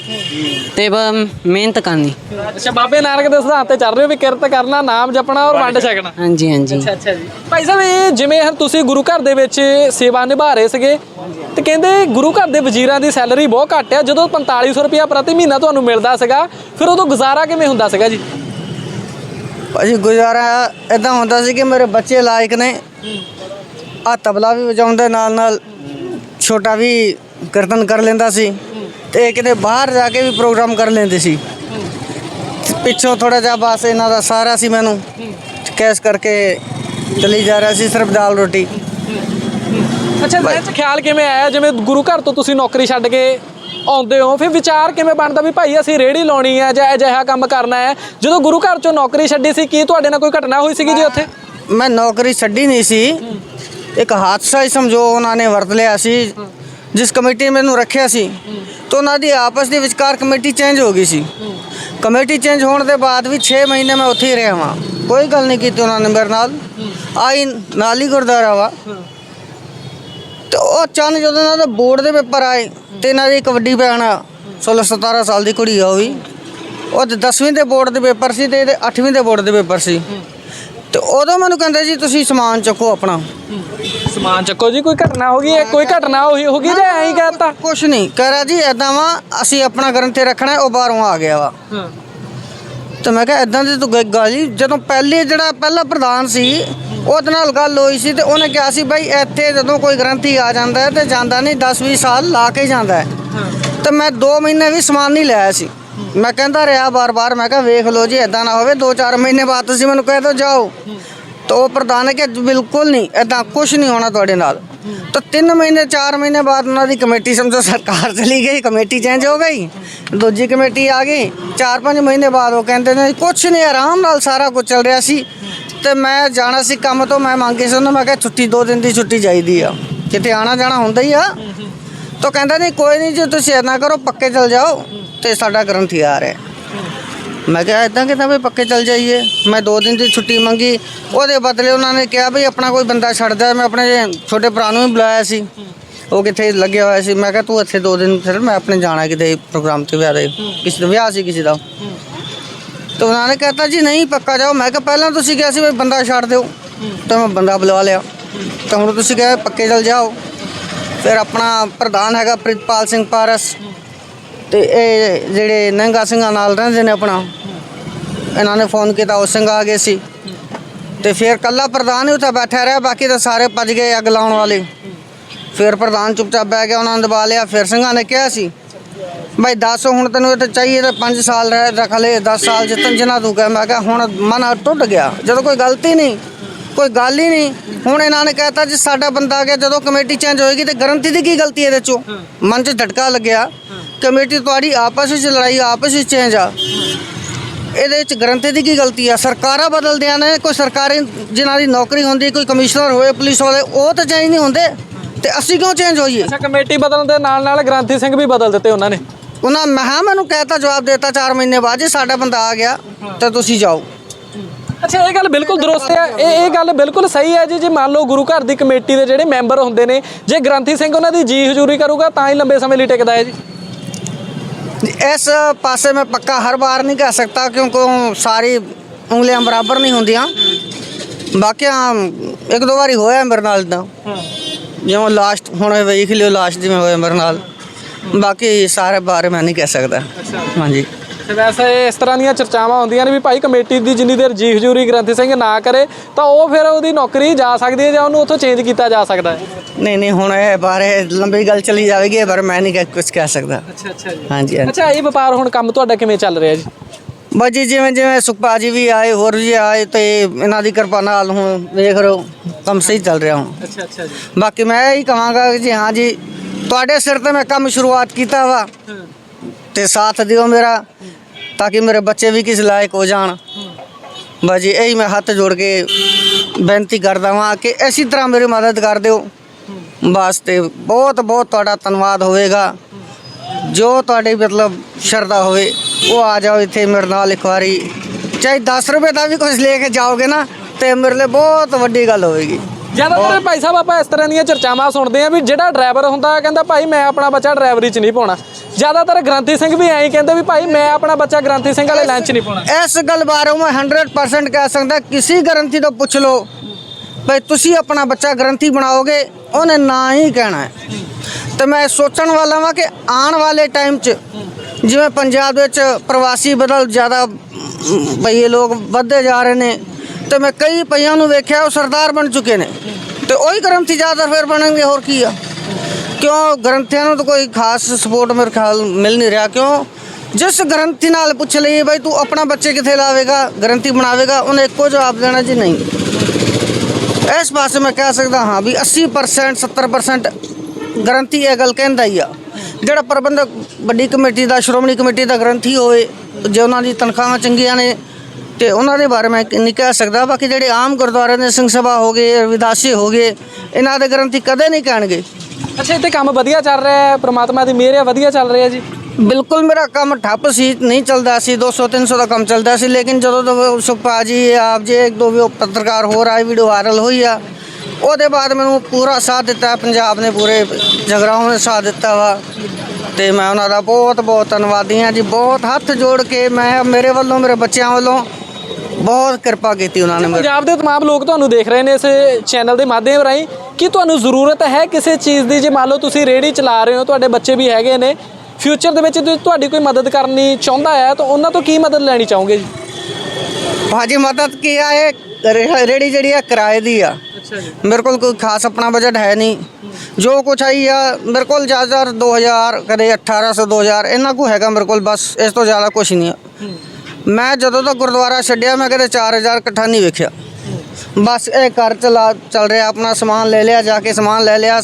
ਤੇ ਬ- ਮਿਹਨਤ ਕਰਨੀ। ਅੱਛਾ ਬਾਬੇ ਨਾਨਕ ਦੇ ਸਿਧਾਂਤ ਤੇ ਚੱਲ ਰਹੇ ਹੋ ਵੀ ਕਿਰਤ ਕਰਨਾ ਨਾਮ ਜਪਣਾ ਔਰ ਵੰਡ ਛਕਣਾ। ਹਾਂਜੀ ਹਾਂਜੀ। ਅੱਛਾ ਜੀ। ਭਾਈ ਸਾਹਿਬ ਇਹ ਜਿਵੇਂ ਹੁਣ ਤੁਸੀਂ ਗੁਰੂ ਘਰ ਦੇ ਵਿੱਚ ਸੇਵਾ ਨਿਭਾ ਰਹੇ ਸੀਗੇ ਤੇ ਕਹਿੰਦੇ ਗੁਰੂ ਘਰ ਦੇ ਵਜ਼ੀਰਾਂ ਦੀ ਸੈਲਰੀ ਬਹੁਤ ਘੱਟ ਆ ਜਦੋਂ 4500 ਰੁਪਇਆ ਪ੍ਰਤੀ ਮਹੀਨਾ ਤੁਹਾਨੂੰ ਮਿਲਦਾ ਸੀਗਾ ਫਿਰ ਉਦੋਂ ਗੁਜ਼ਾਰਾ ਕਿਵੇਂ ਹੁੰਦਾ ਸੀਗਾ ਜੀ? ਭਾਜੀ ਗੁਜ਼ਾਰਾ ਇਦਾਂ ਹੁੰਦਾ ਸੀ ਕਿ ਮੇਰੇ ਬੱਚੇ ਲਾਇਕ ਨੇ ਆ ਤਬਲਾ ਵੀ ਵਜਾਉਂਦੇ ਨਾਲ ਨਾਲ ਛੋਟਾ ਵੀ ਕੀਰਤਨ ਕਰ ਲੈਂਦਾ ਸੀ ਤੇ ਕਿਤੇ ਬਾਹਰ ਜਾ ਕੇ ਵੀ ਪ੍ਰੋਗਰਾਮ ਕਰ ਲੈਂਦੇ ਸੀ। ਪਿੱਛੋਂ ਥੋੜਾ ਜਿਹਾ ਬਸ ਇਹਨਾਂ ਦਾ ਸਾਰਾ ਸੀ ਮੈਨੂੰ। ਕੈਸ਼ ਕਰਕੇ ਚਲੀ ਜਾ ਰਿਹਾ ਸੀ ਸਿਰਫ ਦਾਲ ਰੋਟੀ। ਅੱਛਾ ਦਿਲ 'ਚ ਖਿਆਲ ਕਿਵੇਂ ਆਇਆ? ਜਿਵੇਂ ਗੁਰੂ ਘਰ ਤੋਂ ਤੁਸੀਂ ਨੌਕਰੀ ਛੱਡ ਕੇ ਆਉਂਦੇ ਹੋ ਫਿਰ ਵਿਚਾਰ ਕਿਵੇਂ ਬਣਦਾ ਵੀ ਭਾਈ ਅਸੀਂ ਰੇੜੀ ਲਾਉਣੀ ਹੈ ਜਾਂ ਅਜਿਹਾ ਕੰਮ ਕਰਨਾ ਹੈ? ਜਦੋਂ ਗੁਰੂ ਘਰ ਚੋਂ ਨੌਕਰੀ ਛੱਡੀ ਸੀ ਕੀ ਤੁਹਾਡੇ ਨਾਲ ਕੋਈ ਘਟਨਾ ਹੋਈ ਸੀਗੀ ਜੀ ਉੱਥੇ? ਮੈਂ ਨੌਕਰੀ ਛੱਡੀ ਨਹੀਂ ਸੀ। ਇੱਕ ਹਾਦਸਾ ਹੀ ਸਮਝੋ ਉਹਨਾਂ ਨੇ ਵਰਤ ਲਿਆ ਸੀ, ਜਿਸ ਕਮੇਟੀ ਮੈਨੂੰ ਰੱਖਿਆ ਸੀ। ਤਾਂ ਉਹਨਾਂ ਦੀ ਆਪਸ ਦੇ ਵਿਚਕਾਰ ਕਮੇਟੀ ਚੇਂਜ ਹੋ ਗਈ ਸੀ। ਕਮੇਟੀ ਚੇਂਜ ਹੋਣ ਦੇ ਬਾਅਦ ਵੀ 6 ਮਹੀਨੇ ਮੈਂ ਉੱਥੇ ਹੀ ਰਿਹਾ ਹਾਂ ਕੋਈ ਗੱਲ ਨਹੀਂ ਕੀਤੀ ਉਹਨਾਂ ਨੇ ਮੇਰੇ ਨਾਲ। ਆਈ ਨਾਲ ਹੀ ਗੁਰਦੁਆਰਾ ਵਾ। ਤੇ ਉਹ ਚੰਨ ਜਦੋਂ ਇਹਨਾਂ ਦੇ ਬੋਰਡ ਦੇ ਪੇਪਰ ਆਏ ਤੇ ਇਹਨਾਂ ਦੀ ਇੱਕ ਵੱਡੀ ਭੈਣ ਆ 16 17 ਸਾਲ ਦੀ ਕੁੜੀ ਆ ਉਹ ਵੀ। ਉਹ 10ਵੀਂ ਦੇ ਬੋਰਡ ਦੇ ਪੇਪਰ ਸੀ ਤੇ ਇਹਦੇ 8ਵੀਂ ਦੇ ਬੋਰਡ ਦੇ ਪੇਪਰ ਸੀ। ਤੇ ਉਦੋਂ ਮੈਨੂੰ ਕਹਿੰਦੇ ਜੀ ਤੁਸੀਂ ਸਮਾਨ ਚੱਕੋ ਆਪਣਾ। ਸਮਾਨ ਚੱਕੋ ਜੀ ਕੋਈ ਘਟਨਾ ਹੋ ਗਈ ਹੈ? ਕੋਈ ਘਟਨਾ ਹੋਈ ਹੋਗੀ ਜਾਂ ਐਂ ਹੀ ਕਹਤਾ ਕੁਛ ਨਹੀਂ। ਕਹਿ ਰਿਹਾ ਜੀ ਐਦਾਂ ਵਾ ਅਸੀਂ ਆਪਣਾ ਗ੍ਰੰਥੀ ਰੱਖਣਾ ਹੈ, ਉਹ ਬਾਹਰੋਂ ਆ ਗਿਆ ਵਾ। ਹਾਂ। ਤੇ ਮੈਂ ਕਿਹਾ ਇਦਾਂ ਦੀ ਤੂੰ ਗ- ਗੱਲ ਜੀ ਜਦੋਂ ਪਹਿਲੇ ਜਿਹੜਾ ਪਹਿਲਾ ਪ੍ਰਧਾਨ ਸੀ ਉਹਦੇ ਨਾਲ ਗੱਲ ਹੋਈ ਸੀ ਤੇ ਉਹਨੇ ਕਿਹਾ ਸੀ ਬਈ ਇੱਥੇ ਜਦੋਂ ਕੋਈ ਗ੍ਰੰਥੀ ਆ ਜਾਂਦਾ ਹੈ ਤੇ ਜਾਂਦਾ ਨਹੀਂ 10 20 ਸਾਲ ਲਾ ਕੇ ਜਾਂਦਾ ਹੈ। ਤੇ ਮੈਂ 2 ਮਹੀਨੇ ਵੀ ਸਮਾਨ ਨਹੀਂ ਲਿਆ ਸੀ। ਮੈਂ ਕਹਿੰਦਾ ਰਿਹਾ ਬਾਰ-ਬਾਰ ਮੈਂ ਕਿਹਾ ਵੇਖ ਲਓ ਜੀ ਇਦਾਂ ਨਾ ਹੋਵੇ 2-4 ਮਹੀਨੇ ਬਾਅਦ ਤੁਸੀਂ ਮੈਨੂੰ ਕਹਿ ਦੋ ਜਾਓ। ਤਾਂ ਉਹ ਪ੍ਰਧਾਨ ਨੇ ਕਿਹਾ ਬਿਲਕੁਲ ਨਹੀਂ ਇਦਾਂ ਕੁਝ ਨਹੀਂ ਹੋਣਾ ਤੁਹਾਡੇ ਨਾਲ। ਤਾਂ 3 ਮਹੀਨੇ 4 ਮਹੀਨੇ ਬਾਅਦ ਉਹਨਾਂ ਦੀ ਕਮੇਟੀ ਸਮਝੋ ਸਰਕਾਰ ਚਲੀ ਗਈ, ਕਮੇਟੀ ਚੇਂਜ ਹੋ ਗਈ, ਦੂਜੀ ਕਮੇਟੀ ਆ ਗਈ 4-5 ਮਹੀਨੇ ਬਾਅਦ ਉਹ ਕਹਿੰਦੇ ਨੇ ਕੁਝ ਨਹੀਂ, ਆਰਾਮ ਨਾਲ ਸਾਰਾ ਕੁਝ ਚੱਲ ਰਿਹਾ ਸੀ। ਤੇ ਮੈਂ ਜਾਣਾ ਸੀ ਕੰਮ ਤੋਂ, ਮੈਂ ਮੰਗੇ ਸੀ ਉਹਨੂੰ, ਮੈਂ ਕਿਹਾ ਛੁੱਟੀ 2 ਦਿਨ ਦੀ ਛੁੱਟੀ ਚਾਹੀਦੀ ਆ। ਕਿਤੇ ਆਣਾ ਜਾਣਾ ਹੁੰਦਾ ਹੀ ਆ। ਤਾਂ ਕਹਿੰਦਾ ਨਹੀਂ, ਕੋਈ ਨਹੀਂ ਜੇ, ਤੁਸੀਂ ਏਦਾਂ ਕਰੋ, ਪੱਕੇ ਚਲ ਜਾਓ। ਤੇ ਸਾਡਾ ਕਰਨ ਆ ਰਿਹਾ ਮੈਂ ਕਿਹਾ ਇਦਾਂ ਕਿਦਾਂ ਵੀ ਪੱਕੇ ਚਲ ਜਾਈਏ। ਮੈਂ 2 ਦਿਨ ਦੀ ਛੁੱਟੀ ਮੰਗੀ। ਉਹਦੇ ਬਦਲੇ ਉਹਨਾਂ ਨੇ ਕਿਹਾ ਵੀ ਆਪਣਾ ਕੋਈ ਬੰਦਾ ਛੱਡਦਾ ਮੈਂ ਆਪਣੇ ਛੋਟੇ ਭਰਾ ਨੂੰ ਵੀ ਬੁਲਾਇਆ ਸੀ। ਉਹ ਕਿੱਥੇ ਲੱਗਿਆ ਹੋਇਆ ਸੀ। ਮੈਂ ਕਿਹਾ ਤੂੰ ਇੱਥੇ 2 ਦਿਨ ਫਿਰ ਮੈਂ ਆਪਣੇ ਜਾਣਾ ਕਿਤੇ ਪ੍ਰੋਗਰਾਮ ਤੇ ਵਿਆਹ ਦੇ ਕਿਸੇ ਦਾ ਵਿਆਹ ਸੀ ਕਿਸੇ ਦਾ। ਤਾਂ ਉਹਨਾਂ ਨੇ ਕਹਤਾ ਜੀ, ਨਹੀਂ, ਪੱਕਾ ਜਾਓ। ਮੈਂ ਕਿਹਾ, ਪਹਿਲਾਂ ਤੁਸੀਂ ਕਿਹਾ ਸੀ ਵੀ ਬੰਦਾ ਛੱਡ ਦਿਓ। ਤਾਂ ਮੈਂ ਬੰਦਾ ਬੁਲਾ ਲਿਆ। ਤਾਂ ਹੁਣ ਤੁਸੀਂ ਕਹੇ ਪੱਕੇ ਚਲ ਜਾਓ। ਫਿਰ ਆਪਣਾ ਪ੍ਰਧਾਨ ਹੈਗਾ ਪ੍ਰਿਤਪਾਲ ਸਿੰਘ ਪਾਰਸ। ਤੇ ਇਹ ਜਿਹੜੇ ਨੰਗਾ ਸਿੰਘਾਂ ਨਾਲ ਰਹਿੰਦੇ ਨੇ ਆਪਣਾ ਇਹਨਾਂ ਨੇ ਫੋਨ ਕੀਤਾ ਉਹ ਸਿੰਘ ਆ ਗਏ ਸੀ। ਤੇ ਫਿਰ ਕੱਲਾ ਪ੍ਰਧਾਨ ਹੀ ਉੱਥੇ ਬੈਠਾ ਰਿਹਾ ਬਾਕੀ ਤਾਂ ਸਾਰੇ ਭੱਜ ਗਏ ਅੱਗ ਲਾਉਣ ਵਾਲੇ। ਫਿਰ ਪ੍ਰਧਾਨ ਚੁੱਪਚਾਪ ਬਹਿ ਗਿਆ ਉਹਨਾਂ ਨੇ ਦਬਾ ਲਿਆ ਫਿਰ ਸਿੰਘਾਂ ਨੇ ਕਿਹਾ ਸੀ ਭਾਈ ਦੱਸ ਹੁਣ ਤੈਨੂੰ ਇਹ ਤਾਂ ਚਾਹੀਏ ਤਾਂ 5 ਸਾਲ ਰਹਿ ਰੱਖ ਲੈ 10 ਸਾਲ ਜਿੱਤਨ ਜਿੰਨਾ ਤੂੰ ਕਹਿ। ਮੈਂ ਕਿਹਾ ਹੁਣ ਮਨ ਟੁੱਟ ਗਿਆ ਜਦੋਂ ਕੋਈ ਗਲਤੀ ਨਹੀਂ ਕੋਈ ਗੱਲ ਹੀ ਨਹੀਂ। ਹੁਣ ਇਹਨਾਂ ਨੇ ਕਹਿਤਾ ਜੀ ਸਾਡਾ ਬੰਦਾ ਆ ਗਿਆ ਜਦੋਂ ਕਮੇਟੀ ਚੇਂਜ ਹੋਏਗੀ ਤੇ ਗਰੰਟੀ ਦੀ ਕੀ ਗਲਤੀ ਇਹਦੇ ਚੋਂ? ਮਨ 'ਚ ਝਟਕਾ ਲੱਗਿਆ। ਕਮੇਟੀ ਤੁਹਾਡੀ ਆਪਸ ਵਿੱਚ ਲੜਾਈ ਆਪਸ ਵਿੱਚ ਚੇਂਜ ਆ। ਇਹਦੇ ਵਿੱਚ ਗਰੰਟੀ ਦੀ ਕੀ ਗਲਤੀ ਆ? ਸਰਕਾਰਾਂ ਬਦਲਦਿਆਂ ਨੇ ਕੋਈ ਸਰਕਾਰੀ ਜਿਨ੍ਹਾਂ ਦੀ ਨੌਕਰੀ ਹੁੰਦੀ ਕੋਈ ਕਮਿਸ਼ਨਰ ਹੋਏ ਪੁਲਿਸ ਵਾਲੇ ਉਹ ਤਾਂ ਚੇਂਜ ਨਹੀਂ ਹੁੰਦੇ। ਤੇ ਅਸੀਂ ਕਿਉਂ ਚੇਂਜ ਹੋਈਏ? ਅੱਛਾ ਕਮੇਟੀ ਬਦਲਣ ਦੇ ਨਾਲ ਨਾਲ ਗ੍ਰਾਂਥੀ ਸਿੰਘ ਵੀ ਬਦਲ ਦਿੱਤੇ ਉਹਨਾਂ ਨੇ। ਉਹਨਾਂ ਮੈਂ ਕਿਹਾ ਮੈਨੂੰ ਕਹਿਤਾ ਜਵਾਬ ਦੇਤਾ 4 ਮਹੀਨੇ ਬਾਅਦ ਜੀ ਸਾਡਾ ਬੰਦਾ ਆ ਗਿਆ ਤਾਂ ਤੁਸੀਂ ਜਾਓ। ਅੱਛਾ ਇਹ ਗੱਲ ਬਿਲਕੁਲ ਦਰੁਸਤ ਹੈ। ਇਹ ਇਹ ਗੱਲ ਬਿਲਕੁਲ ਸਹੀ ਹੈ ਜੀ ਜੇ ਮੰਨ ਲਓ ਗੁਰੂ ਘਰ ਦੀ ਕਮੇਟੀ ਦੇ ਜਿਹੜੇ ਮੈਂਬਰ ਹੁੰਦੇ ਨੇ ਜੇ ਗ੍ਰੰਥੀ ਸਿੰਘ ਉਹਨਾਂ ਦੀ ਜੀ ਹਜ਼ੂਰੀ ਕਰੂਗਾ ਤਾਂ ਹੀ ਲੰਬੇ ਸਮੇਂ ਲਈ ਟਿਕਦਾ ਹੈ ਜੀ। ਇਸ ਪਾਸੇ ਮੈਂ ਪੱਕਾ ਹਰ ਵਾਰ ਨਹੀਂ ਕਹਿ ਸਕਦਾ ਕਿਉਂਕਿ ਸਾਰੀ ਉਂਗਲੀਆਂ ਬਰਾਬਰ ਨਹੀਂ ਹੁੰਦੀਆਂ। ਬਾਕੀ ਇੱਕ ਦੋ ਵਾਰੀ ਹੋਇਆ ਮੇਰੇ ਨਾਲ ਤਾਂ। ਜਿਵੇਂ ਲਾਸਟ ਹੁਣ ਵੇਖ ਲਿਓ ਲਾਸਟ ਜਿਵੇਂ ਹੋਇਆ ਮੇਰੇ ਨਾਲ। ਬਾਕੀ ਸਾਰੇ ਬਾਰੇ ਮੈਂ ਨਹੀਂ ਕਹਿ ਸਕਦਾ। ਹਾਂਜੀ। ਤੇ ਵੈਸੇ ਇਸ ਤਰ੍ਹਾਂ ਦੀਆਂ ਚਰਚਾਵਾਂ ਹੁੰਦੀਆਂ ਨੇ ਵੀ ਭਾਈ ਕਮੇਟੀ ਦੀ ਜਿੰਨੀ ਦੇਰ ਜੀ ਹਜ਼ੂਰੀ ਗ੍ਰੰਥੀ ਸਿੰਘ ਨਾ ਕਰੇ ਤਾਂ ਉਹ ਫਿਰ ਉਹਦੀ ਨੌਕਰੀ ਜਾ ਸਕਦੀ ਹੈ ਜਾਂ ਉਹਨੂੰ ਉੱਥੋਂ ਚੇਂਜ ਕੀਤਾ ਜਾ ਸਕਦਾ ਹੈ? ਨਹੀਂ ਨਹੀਂ ਹੁਣ ਇਹ ਬਾਰੇ ਲੰਬੀ ਗੱਲ ਚਲੀ ਜਾਵੇਗੀ ਪਰ ਮੈਂ ਨਹੀਂ ਕੁਝ ਕਹਿ ਸਕਦਾ। ਅੱਛਾ ਅੱਛਾ ਜੀ। ਹਾਂਜੀ ਹਾਂਜੀ। ਅੱਛਾ ਇਹ ਵਪਾਰ ਹੁਣ ਕੰਮ ਤੁਹਾਡਾ ਕਿਵੇਂ ਚੱਲ ਰਿਹਾ ਜੀ? ਬਸ ਜੀ ਜਿਵੇਂ ਜਿਵੇਂ ਸੁਖਪਾ ਜੀ ਵੀ ਆਏ ਹੋਰ ਜੀ ਆਏ ਤੇ ਇਹਨਾਂ ਦੀ ਕਿਰਪਾ ਨਾਲ ਹੁਣ ਵੇਖ ਰਹੋ ਕੰਮ ਸਹੀ ਚੱਲ ਰਿਹਾ ਹੁਣ। ਅੱਛਾ ਅੱਛਾ ਜੀ। ਬਾਕੀ ਮੈਂ ਇਹੀ ਕਹਾਂਗਾ ਕਿ ਜੀ ਹਾਂ ਜੀ ਤੁਹਾਡੇ ਸਿਰ ਤੇ ਮੈਂ ਕੰਮ ਸ਼ੁਰੂਆਤ ਕੀਤਾ ਵਾ। ਤੇ ਸਾਥ ਦਿਓ ਮੇਰਾ, ਤਾਂ ਕਿ ਮੇਰੇ ਬੱਚੇ ਵੀ ਕਿਸ ਲਾਇਕ ਹੋ ਜਾਣ। ਬਸ ਜੀ, ਇਹੀ ਮੈਂ ਹੱਥ ਜੋੜ ਕੇ ਬੇਨਤੀ ਕਰਦਾ ਹਾਂ ਕਿ ਇਸੇ ਤਰ੍ਹਾਂ ਮੇਰੀ ਮਦਦ ਕਰ ਦਿਓ। ਬਸ ਤੇ ਬਹੁਤ ਬਹੁਤ ਤੁਹਾਡਾ ਧੰਨਵਾਦ ਹੋਵੇਗਾ। ਜੋ ਤੁਹਾਡੀ ਮਤਲਬ ਸ਼ਰਧਾ ਹੋਵੇ, ਉਹ ਆ ਜਾਓ ਇੱਥੇ ਮੇਰੇ ਨਾਲ ਇੱਕ ਵਾਰੀ। ਚਾਹੇ 10 ਰੁਪਏ ਦਾ ਵੀ ਕੁਝ ਲੈ ਕੇ ਜਾਓਗੇ ਨਾ, ਤੇ ਮੇਰੇ ਲਈ ਬਹੁਤ ਵੱਡੀ ਗੱਲ ਹੋਵੇਗੀ। ਜ਼ਿਆਦਾਤਰ ਭਾਈ ਸਾਹਿਬ ਆਪਾਂ ਇਸ ਤਰ੍ਹਾਂ ਦੀਆਂ ਚਰਚਾਵਾਂ ਸੁਣਦੇ ਆ ਵੀ ਜਿਹੜਾ ਡਰਾਈਵਰ ਹੁੰਦਾ ਕਹਿੰਦਾ ਭਾਈ ਮੈਂ ਆਪਣਾ ਬੱਚਾ ਡਰਾਈਵਰੀ 'ਚ ਨਹੀਂ ਪਾਉਣਾ। ਜ਼ਿਆਦਾਤਰ ਗ੍ਰੰਥੀ ਸਿੰਘ ਵੀ ਐਂ ਕਹਿੰਦੇ ਵੀ ਭਾਈ ਮੈਂ ਆਪਣਾ ਬੱਚਾ ਗ੍ਰੰਥੀ ਸਿੰਘ ਵਾਲੇ ਲਾਈਨ 'ਚ ਨਹੀਂ ਪਾਉਣਾ। ਇਸ ਗੱਲ ਬਾਰੇ ਮੈਂ 100% ਕਹਿ ਸਕਦਾ ਕਿਸੇ ਗਰੰਟੀ ਤੋਂ ਪੁੱਛ ਲਓ ਭਈ ਤੁਸੀਂ ਆਪਣਾ ਬੱਚਾ ਗਰੰਟੀ ਬਣਾਓਗੇ? ਉਹਨੇ ਨਾ ਹੀ ਕਹਿਣਾ ਹੈ। ਤੇ ਮੈਂ ਸੋਚਣ ਵਾਲਾ ਵਾਂ ਕਿ ਆਉਣ ਵਾਲੇ ਟਾਈਮ 'ਚ ਜਿਵੇਂ ਪੰਜਾਬ ਵਿੱਚ ਪ੍ਰਵਾਸੀ ਬਦਲ ਜ਼ਿਆਦਾ ਭਈ ਇਹ ਲੋਕ ਵੱਧਦੇ ਜਾ ਰਹੇ ਨੇ ਤੇ ਮੈਂ ਕਈ ਪਈਆਂ ਨੂੰ ਵੇਖਿਆ, ਉਹ ਸਰਦਾਰ ਬਣ ਚੁੱਕੇ ਨੇ। ਤੇ ਉਹੀ ਗ੍ਰੰਥੀ ਜ਼ਿਆਦਾ ਫਿਰ ਬਣਨਗੇ, ਹੋਰ ਕੀ ਆ? ਕਿਉਂ? ਗ੍ਰੰਥੀਆਂ ਨੂੰ ਤਾਂ ਕੋਈ ਖਾਸ ਸਪੋਰਟ ਮੇਰੇ ਖਿਆਲ ਮਿਲ ਨਹੀਂ ਰਿਹਾ। ਕਿਉਂ? ਜਿਸ ਗ੍ਰੰਥੀ ਨਾਲ ਪੁੱਛ ਲਈ ਬਈ ਤੂੰ ਆਪਣਾ ਬੱਚੇ ਕਿੱਥੇ ਲਾਵੇਗਾ, ਗ੍ਰੰਥੀ ਬਣਾਵੇਗਾ, ਉਹਨੇ ਇੱਕੋ ਜਵਾਬ ਦੇਣਾ ਜੀ ਨਹੀਂ। ਇਸ ਪਾਸੇ ਮੈਂ ਕਹਿ ਸਕਦਾ ਹਾਂ ਵੀ 80% 70% ਗ੍ਰੰਥੀ ਇਹ ਗੱਲ ਕਹਿੰਦਾ ਹੀ ਆ। ਜਿਹੜਾ ਪ੍ਰਬੰਧਕ ਵੱਡੀ ਕਮੇਟੀ ਦਾ, ਸ਼੍ਰੋਮਣੀ ਕਮੇਟੀ ਦਾ ਗ੍ਰੰਥੀ ਹੋਵੇ, ਜੇ ਉਹਨਾਂ ਦੀ ਤਨਖਾਹਾਂ ਚੰਗੀਆਂ ਨੇ ਤੇ ਉਹਨਾਂ ਦੇ ਬਾਰੇ ਮੈਂ ਨਹੀਂ ਕਹਿ ਸਕਦਾ। ਬਾਕੀ ਜਿਹੜੇ ਆਮ ਗੁਰਦੁਆਰੇ ਦੇ ਸਿੰਘ ਸਭਾ ਹੋ ਗਏ ਰਵਿਦਾਸੀ ਹੋ ਗਏ ਇਹਨਾਂ ਦੇ ਗ੍ਰੰਥੀ ਕਦੇ ਨਹੀਂ ਕਹਿਣਗੇ। ਅੱਛਾ ਇੱਥੇ ਕੰਮ ਵਧੀਆ ਚੱਲ ਰਿਹਾ ਹੈ? ਪ੍ਰਮਾਤਮਾ ਦੀ ਮਿਹਰ ਹੈ ਵਧੀਆ ਚੱਲ ਰਿਹਾ ਜੀ? ਬਿਲਕੁਲ ਮੇਰਾ ਕੰਮ ਠੱਪ ਸੀ ਨਹੀਂ ਚੱਲਦਾ ਸੀ। 200 300 ਦਾ ਕੰਮ ਚੱਲਦਾ ਸੀ ਲੇਕਿਨ ਜਦੋਂ ਤੋਂ ਸੁਖਪਾ ਜੀ ਆਪ ਜੀ ਇੱਕ ਦੋ ਵੀ ਪੱਤਰਕਾਰ ਹੋਰ ਆਏ ਵੀਡੀਓ ਵਾਇਰਲ ਹੋਈ ਆ ਉਹਦੇ ਬਾਅਦ ਮੈਨੂੰ ਪੂਰਾ ਸਾਥ ਦਿੱਤਾ ਪੰਜਾਬ ਨੇ ਪੂਰੇ ਜਗਰਾਉਂ ਨੇ ਸਾਥ ਦਿੱਤਾ ਵਾ। ਤੇ ਮੈਂ ਉਹਨਾਂ ਦਾ ਬਹੁਤ ਬਹੁਤ ਧੰਨਵਾਦੀ ਹਾਂ ਜੀ ਬਹੁਤ ਹੱਥ ਜੋੜ ਕੇ ਮੈਂ ਮੇਰੇ ਵੱਲੋਂ ਮੇਰੇ ਬੱਚਿਆਂ ਵੱਲੋਂ ਬਹੁਤ ਕਿਰਪਾ ਕੀਤੀ ਉਹਨਾਂ ਨੇ ਮੇਰੇ ਪੰਜਾਬ ਦੇ ਤਮਾਮ ਲੋਕ ਤੁਹਾਨੂੰ ਦੇਖ ਰਹੇ ਨੇ ਇਸ ਚੈਨਲ ਦੇ ਮਾਧਿਅਮ ਰਾਹੀਂ ਕਿ ਤੁਹਾਨੂੰ ਜ਼ਰੂਰਤ ਹੈ ਕਿਸੇ ਚੀਜ਼ ਦੀ। ਜੇ ਮੰਨ ਲਓ ਤੁਸੀਂ ਰੇੜੀ ਚਲਾ ਰਹੇ ਹੋ ਤੁਹਾਡੇ ਬੱਚੇ ਵੀ ਹੈਗੇ ਨੇ ਫਿਊਚਰ ਦੇ ਵਿੱਚ ਜੇ ਤੁਹਾਡੀ ਕੋਈ ਮਦਦ ਕਰਨੀ ਚਾਹੁੰਦਾ ਹੈ ਤਾਂ ਉਹਨਾਂ ਤੋਂ ਕੀ ਮਦਦ ਲੈਣੀ ਚਾਹੋਗੇ ਜੀ? ਭਾਜੀ ਮਦਦ ਕੀ ਆ ਇਹ ਰੇ- ਰੇੜੀ ਜਿਹੜੀ ਆ ਕਿਰਾਏ ਦੀ ਆ। ਅੱਛਾ ਜੀ। ਮੇਰੇ ਕੋਲ ਕੋਈ ਖਾਸ ਆਪਣਾ ਬਜਟ ਹੈ ਨਹੀਂ। ਜੋ ਕੁਛ ਆਈ ਆ ਮੇਰੇ ਕੋਲ ਜ਼ਿਆਦਾਤਰ 2000 ਕਦੇ 1800 2000 ਇੰਨਾ ਕੁ ਹੈਗਾ ਮੇਰੇ ਕੋਲ ਬਸ ਇਸ ਤੋਂ ਜ਼ਿਆਦਾ ਕੁਛ ਨਹੀਂ ਆ। ਮੈਂ ਜਦੋਂ ਦਾ ਗੁਰਦੁਆਰਾ ਛੱਡਿਆ ਮੈਂ ਕਦੇ 4000 ਇਕੱਠਾ ਨਹੀਂ ਵੇਖਿਆ। ਬਸ ਇਹ ਘਰ ਚਲਾ ਚੱਲ ਰਿਹਾ ਆਪਣਾ ਸਮਾਨ ਲੈ ਲਿਆ ਜਾ ਕੇ ਸਮਾਨ ਲੈ ਲਿਆ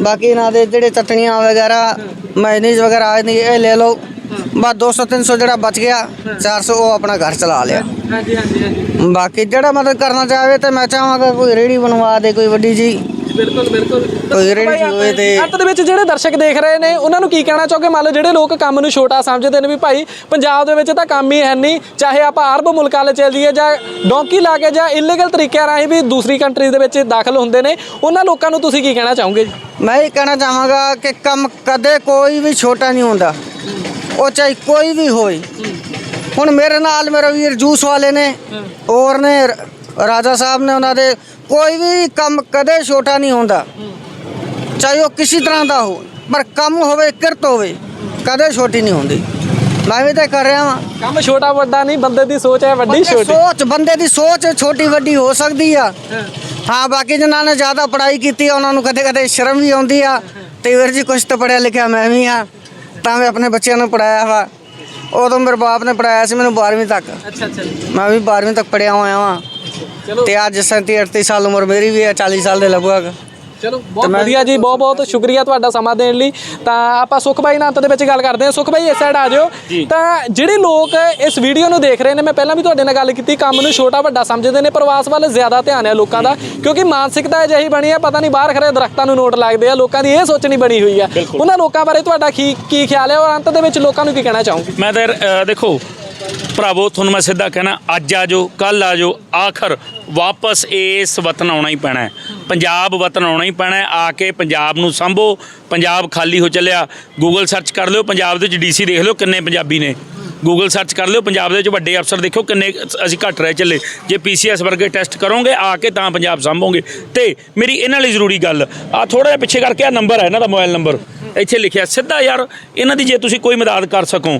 ਬਾਕੀ ਇਹਨਾਂ ਦੇ ਜਿਹੜੇ ਚਟਣੀਆਂ ਵਗੈਰਾ ਮੈਨੀਜ਼ ਵਗੈਰਾ ਆਏ ਨੇ ਇਹ ਲੈ ਲਓ। ਬਸ 200 300 ਜਿਹੜਾ ਬਚ ਗਿਆ 400 ਉਹ ਆਪਣਾ ਘਰ ਚਲਾ ਲਿਆ। ਹਾਂਜੀ ਹਾਂਜੀ ਹਾਂਜੀ। ਬਾਕੀ ਜਿਹੜਾ ਮਦਦ ਕਰਨਾ ਚਾਹਵੇ ਤੇ ਮੈਂ ਚਾਹਾਂਗਾ ਕੋਈ ਰੇੜੀ ਬਣਵਾ ਦੇ ਕੋਈ ਵੱਡੀ ਜੀ। ਬਿਲਕੁਲ ਬਿਲਕੁਲ। ਰੇੜੀ ਹੋਏ ਤੇ ਅੰਤ ਦੇ ਵਿੱਚ ਜਿਹੜੇ ਦਰਸ਼ਕ ਦੇਖ ਰਹੇ ਨੇ ਉਹਨਾਂ ਨੂੰ ਕੀ ਕਹਿਣਾ ਚਾਹੋਗੇ? ਮੰਨ ਲਓ ਜਿਹੜੇ ਲੋਕ ਕੰਮ ਨੂੰ ਛੋਟਾ ਸਮਝਦੇ ਨੇ ਵੀ ਭਾਈ ਪੰਜਾਬ ਦੇ ਵਿੱਚ ਤਾਂ ਕੰਮ ਹੀ ਹੈ ਨਹੀਂ। ਚਾਹੇ ਆਪਾਂ ਅਰਬ ਮੁਲਕਾਂ ਲੈ ਚੱਲ ਜਾਈਏ ਜਾਂ ਡੋਂਕੀ ਲਾ ਕੇ ਜਾਂ ਇਲੀਗਲ ਤਰੀਕਿਆਂ ਰਾਹੀਂ ਵੀ ਦੂਸਰੀ ਕੰਟਰੀ ਦੇ ਵਿੱਚ ਦਾਖਲ ਹੁੰਦੇ ਨੇ ਉਹਨਾਂ ਲੋਕਾਂ ਨੂੰ ਤੁਸੀਂ ਕੀ ਕਹਿਣਾ ਚਾਹੋਗੇ ਜੀ? ਮੈਂ ਇਹ ਕਹਿਣਾ ਚਾਹਾਂਗਾ ਕਿ ਕੰਮ ਕਦੇ ਕੋਈ ਵੀ ਛੋਟਾ ਨਹੀਂ ਹੁੰਦਾ। ਉਹ ਚਾਹੇ ਕੋਈ ਵੀ ਹੋਏ। ਹੁਣ ਮੇਰੇ ਨਾਲ ਮੇਰੇ ਵੀਰ ਜੂਸ ਵਾਲੇ ਨੇ ਹੋਰ ਨੇ ਰਾਜਾ ਸਾਹਿਬ ਨੇ ਉਹਨਾਂ ਦੇ ਕੋਈ ਵੀ ਕੰਮ ਕਦੇ ਛੋਟਾ ਨਹੀਂ ਹੁੰਦਾ। ਚਾਹੇ ਉਹ ਕਿਸੇ ਤਰ੍ਹਾਂ ਦਾ ਹੋ ਪਰ ਕੰਮ ਹੋਵੇ ਕਿਰਤ ਹੋਵੇ ਕਦੇ ਛੋਟੀ ਨਹੀਂ ਹੁੰਦੀ। ਮੈਂ ਵੀ ਤਾਂ ਕਰ ਰਿਹਾ ਵਾਂ। ਕੰਮ ਛੋਟਾ ਵੱਡਾ ਨਹੀਂ ਬੰਦੇ ਦੀ ਸੋਚ ਹੈ ਵੱਡੀ ਬੰਦੇ ਛੋਟੀ। ਸੋਚ ਬੰਦੇ ਦੀ ਸੋਚ ਛੋਟੀ ਵੱਡੀ ਹੋ ਸਕਦੀ ਆ। ਹਾਂ। ਬਾਕੀ ਜਿਨ੍ਹਾਂ ਨੇ ਜ਼ਿਆਦਾ ਪੜ੍ਹਾਈ ਕੀਤੀ ਆ ਉਹਨਾਂ ਨੂੰ ਕਦੇ ਕਦੇ ਸ਼ਰਮ ਵੀ ਆਉਂਦੀ ਆ। ਤੇ ਵੀਰ ਜੀ ਕੁਛ ਤਾਂ ਪੜ੍ਹਿਆ ਲਿਖਿਆ ਮੈਂ ਵੀ ਆ ਤਾਂ ਮੈਂ ਆਪਣੇ ਬੱਚਿਆਂ ਨੂੰ ਪੜਾਇਆ ਵਾ। ਉਦੋਂ ਮੇਰੇ ਬਾਪ ਨੇ ਪੜਾਇਆ ਸੀ ਮੈਨੂੰ 12ਵੀਂ ਤੱਕ। ਅੱਛਾ ਅੱਛਾ। ਮੈਂ ਵੀ 12ਵੀਂ ਤੱਕ ਪੜਿਆ ਹੋਇਆ ਵਾਂ। ਤੇ ਅੱਜ 37 38 ਸਾਲ ਉਮਰ ਮੇਰੀ ਵੀ ਹੈ 40 ਸਾਲ ਦੇ ਲਗਭਗ। ਚਲੋ ਬਹੁਤ ਵਧੀਆ ਜੀ ਬਹੁਤ ਬਹੁਤ ਸ਼ੁਕਰੀਆ ਤੁਹਾਡਾ ਸਮਾਂ ਦੇਣ ਲਈ। ਤਾਂ ਆਪਾਂ ਸੁਖ ਬਾਈ ਨਾਲ ਅੰਤ ਦੇ ਵਿੱਚ ਗੱਲ ਕਰਦੇ ਹਾਂ। ਸੁਖ ਬਾਈ ਇਸ ਸਾਈਡ ਆ ਜਾਓ। ਤਾਂ ਜਿਹੜੇ ਲੋਕ ਇਸ ਵੀਡੀਓ ਨੂੰ ਦੇਖ ਰਹੇ ਨੇ ਮੈਂ ਪਹਿਲਾਂ ਵੀ ਤੁਹਾਡੇ ਨਾਲ ਗੱਲ ਕੀਤੀ ਕੰਮ ਨੂੰ ਛੋਟਾ ਵੱਡਾ ਸਮਝਦੇ ਨੇ ਪ੍ਰਵਾਸ ਵੱਲ ਜ਼ਿਆਦਾ ਧਿਆਨ ਹੈ ਲੋਕਾਂ ਦਾ ਕਿਉਂਕਿ ਮਾਨਸਿਕਤਾ ਅਜਿਹੀ ਬਣੀ ਹੈ ਪਤਾ ਨਹੀਂ ਬਾਹਰ ਖੜੇ ਦਰਖਤਾਂ ਨੂੰ ਨੋਟ ਲੱਗਦੇ ਆ ਲੋਕਾਂ ਦੀ ਇਹ ਸੋਚਣੀ ਬਣੀ ਹੋਈ ਹੈ। ਉਹਨਾਂ ਲੋਕਾਂ ਬਾਰੇ ਤੁਹਾਡਾ ਕੀ ਕੀ ਖਿਆਲ ਹੈ ਔਰ ਅੰਤ ਦੇ ਵਿੱਚ ਲੋਕਾਂ ਨੂੰ ਕੀ ਕਹਿਣਾ ਚਾਹੋਗੇ? ਮੈਂ ਤਾਂ ਦੇਖੋ ਭਰਾਵੋ, ਤੁਹਾਨੂੰ ਮੈਂ ਸਿੱਧਾ ਕਹਿਣਾ, ਅੱਜ ਆ ਜਾਓ ਕੱਲ ਆ ਜਾਓ, ਆਖਰ ਵਾਪਸ ਇਸ ਵਤਨ ਆਉਣਾ ਹੀ ਪੈਣਾ ਹੈ। ਪੰਜਾਬ ਵਤਨ ਆਉਣਾ ਹੀ ਪੈਣਾ ਹੈ, ਆ ਕੇ ਪੰਜਾਬ ਨੂੰ ਸੰਭੋ। ਪੰਜਾਬ ਖਾਲੀ ਹੋ ਚੱਲਿਆ। ਗੂਗਲ ਸਰਚ ਕਰ ਲਿਓ, ਪੰਜਾਬ ਦੇ ਵਿੱਚ ਡੀਸੀ ਦੇਖ ਲਿਓ, ਕਿੰਨੇ ਪੰਜਾਬੀ ਨੇ। ਗੂਗਲ ਸਰਚ ਕਰ ਲਿਓ, ਪੰਜਾਬ ਦੇ ਵਿੱਚ ਵੱਡੇ ਅਫਸਰ ਦੇਖੋ ਕਿੰਨੇ ਅਸੀਂ ਘੱਟ ਰਹਿ ਚੱਲੇ। ਜੇ ਪੀਸੀਐਸ ਵਰਗੇ ਟੈਸਟ ਕਰੋਗੇ, ਆ ਕੇ ਤਾਂ ਪੰਜਾਬ ਸੰਭੋਗੇ। ਤੇ ਮੇਰੀ ਇਹਨਾਂ ਲਈ ਜ਼ਰੂਰੀ ਗੱਲ ਆ ਥੋੜਾ ਜਿਹਾ ਪਿੱਛੇ ਕਰਕੇ ਆ ਨੰਬਰ ਹੈ ਇਹਨਾਂ ਦਾ ਮੋਬਾਈਲ ਨੰਬਰ ਇੱਥੇ ਲਿਖਿਆ, ਸਿੱਧਾ ਯਾਰ, ਇਹਨਾਂ ਦੀ ਜੇ ਤੁਸੀਂ ਕੋਈ ਮਦਦ ਕਰ ਸਕੋ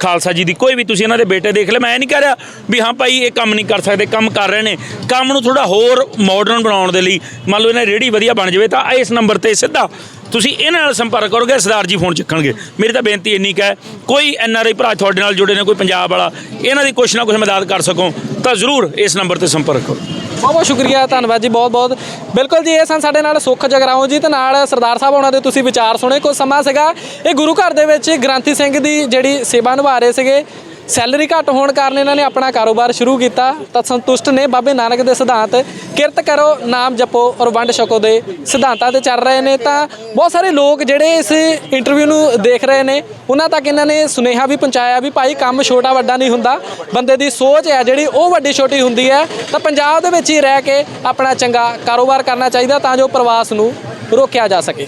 ਖਾਲਸਾ ਜੀ ਦੀ, ਕੋਈ ਵੀ ਤੁਸੀਂ ਇਹਨਾਂ ਦੇ ਬੇਟੇ ਦੇਖ ਲੈ ਮੈਂ ਇਹ ਨਹੀਂ ਕਹਿ ਰਿਹਾ ਵੀ ਹਾਂ ਭਾਈ, ਇਹ ਕੰਮ ਨਹੀਂ ਕਰ ਸਕਦੇ, ਕੰਮ ਕਰ ਰਹੇ ਨੇ। ਕੰਮ ਨੂੰ ਥੋੜਾ ਹੋਰ ਮਾਡਰਨ ਬਣਾਉਣ ਦੇ ਲਈ, ਮੰਨ ਲਓ ਇਹਨਾਂ ਦੀ ਰੇੜੀ ਵਧੀਆ ਬਣ ਜਾਵੇ, ਤਾਂ ਇਸ ਨੰਬਰ ਤੇ ਸਿੱਧਾ ਤੁਸੀਂ ਇਹਨਾਂ ਨਾਲ ਸੰਪਰਕ ਕਰੋਗੇ, ਸਰਦਾਰ ਜੀ ਫੋਨ ਚੱਕਣਗੇ। ਮੇਰੀ ਤਾਂ ਬੇਨਤੀ ਇੰਨੀ ਕੁ ਹੈ, ਕੋਈ ਆਈ ਭਰਾ ਤੁਹਾਡੇ ਨਾਲ ਜੁੜੇ ਨੇ, ਕੋਈ ਪੰਜਾਬ ਵਾਲਾ, ਇਹਨਾਂ ਦੀ ਕੁਛ ਨਾ ਕੁਛ ਮਦਦ ਕਰ ਸਕੋ, ਤਾਂ ਜ਼ਰੂਰ ਇਸ ਨੰਬਰ ਤੇ ਸੰਪਰਕ ਕਰੋ। ਬਹੁਤ ਬਹੁਤ ਸ਼ੁਕਰੀਆ, ਧੰਨਵਾਦ ਜੀ, ਬਹੁਤ ਬਹੁਤ। ਬਿਲਕੁਲ ਜੀ, ਇਹ ਸਨ ਸਾਡੇ ਨਾਲ ਸੁੱਖ ਜਗਰਾਉਂ ਜੀ ਤੇ ਨਾਲ ਸਰਦਾਰ ਸਾਹਿਬ ਉਹਨਾਂ ਦੇ ਤੁਸੀਂ ਵਿਚਾਰ ਸੁਣੇ ਕੁਝ ਸਮਾਂ ਸੀਗਾ। ਇਹ ਗੁਰੂ ਘਰ ਦੇ ਵਿੱਚ ਗ੍ਰਾਂਥੀ ਸਿੰਘ ਦੀ ਜਿਹੜੀ ਸੇਵਾ ਨਿਭਾ ਰਹੇ ਸੀਗੇ ਸੈਲਰੀ ਘੱਟ ਹੋਣ ਕਾਰਨ ਇਹਨਾਂ ਨੇ ਆਪਣਾ ਕਾਰੋਬਾਰ ਸ਼ੁਰੂ ਕੀਤਾ। ਤਾਂ ਸੰਤੁਸ਼ਟ ਨੇ ਬਾਬੇ ਨਾਨਕ ਦੇ ਸਿਧਾਂਤ, ਕਿਰਤ ਕਰੋ, ਨਾਮ ਜਪੋ ਔਰ ਵੰਡ ਛਕੋ ਦੇ ਸਿਧਾਂਤਾਂ ਤੇ ਚੱਲ ਰਹੇ ਨੇ। ਤਾਂ ਬਹੁਤ ਸਾਰੇ ਲੋਕ ਜਿਹੜੇ ਇਸ ਇੰਟਰਵਿਊ ਨੂੰ ਦੇਖ ਰਹੇ ਨੇ, ਉਹਨਾਂ ਤੱਕ ਇਹਨਾਂ ਨੇ ਸੁਨੇਹਾ ਵੀ ਪਹੁੰਚਾਇਆ ਵੀ ਭਾਈ ਕੰਮ ਛੋਟਾ ਵੱਡਾ ਨਹੀਂ ਹੁੰਦਾ, ਬੰਦੇ ਦੀ ਸੋਚ ਹੈ ਜਿਹੜੀ ਉਹ ਵੱਡੀ ਛੋਟੀ ਹੁੰਦੀ ਹੈ। ਤਾਂ ਪੰਜਾਬ ਦੇ ਵਿੱਚ ਹੀ ਰਹਿ ਕੇ ਆਪਣਾ ਚੰਗਾ ਕਾਰੋਬਾਰ ਕਰਨਾ ਚਾਹੀਦਾ ਤਾਂ ਜੋ ਪ੍ਰਵਾਸ ਨੂੰ ਰੋਕਿਆ ਜਾ ਸਕੇ।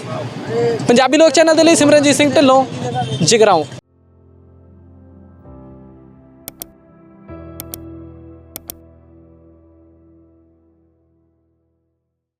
ਪੰਜਾਬੀ ਲੋਕ ਚੈਨਲ ਦੇ ਲਈ ਸਿਮਰਨਜੀਤ ਸਿੰਘ ਢਿੱਲੋਂ, ਜਗਰਾਉਂ।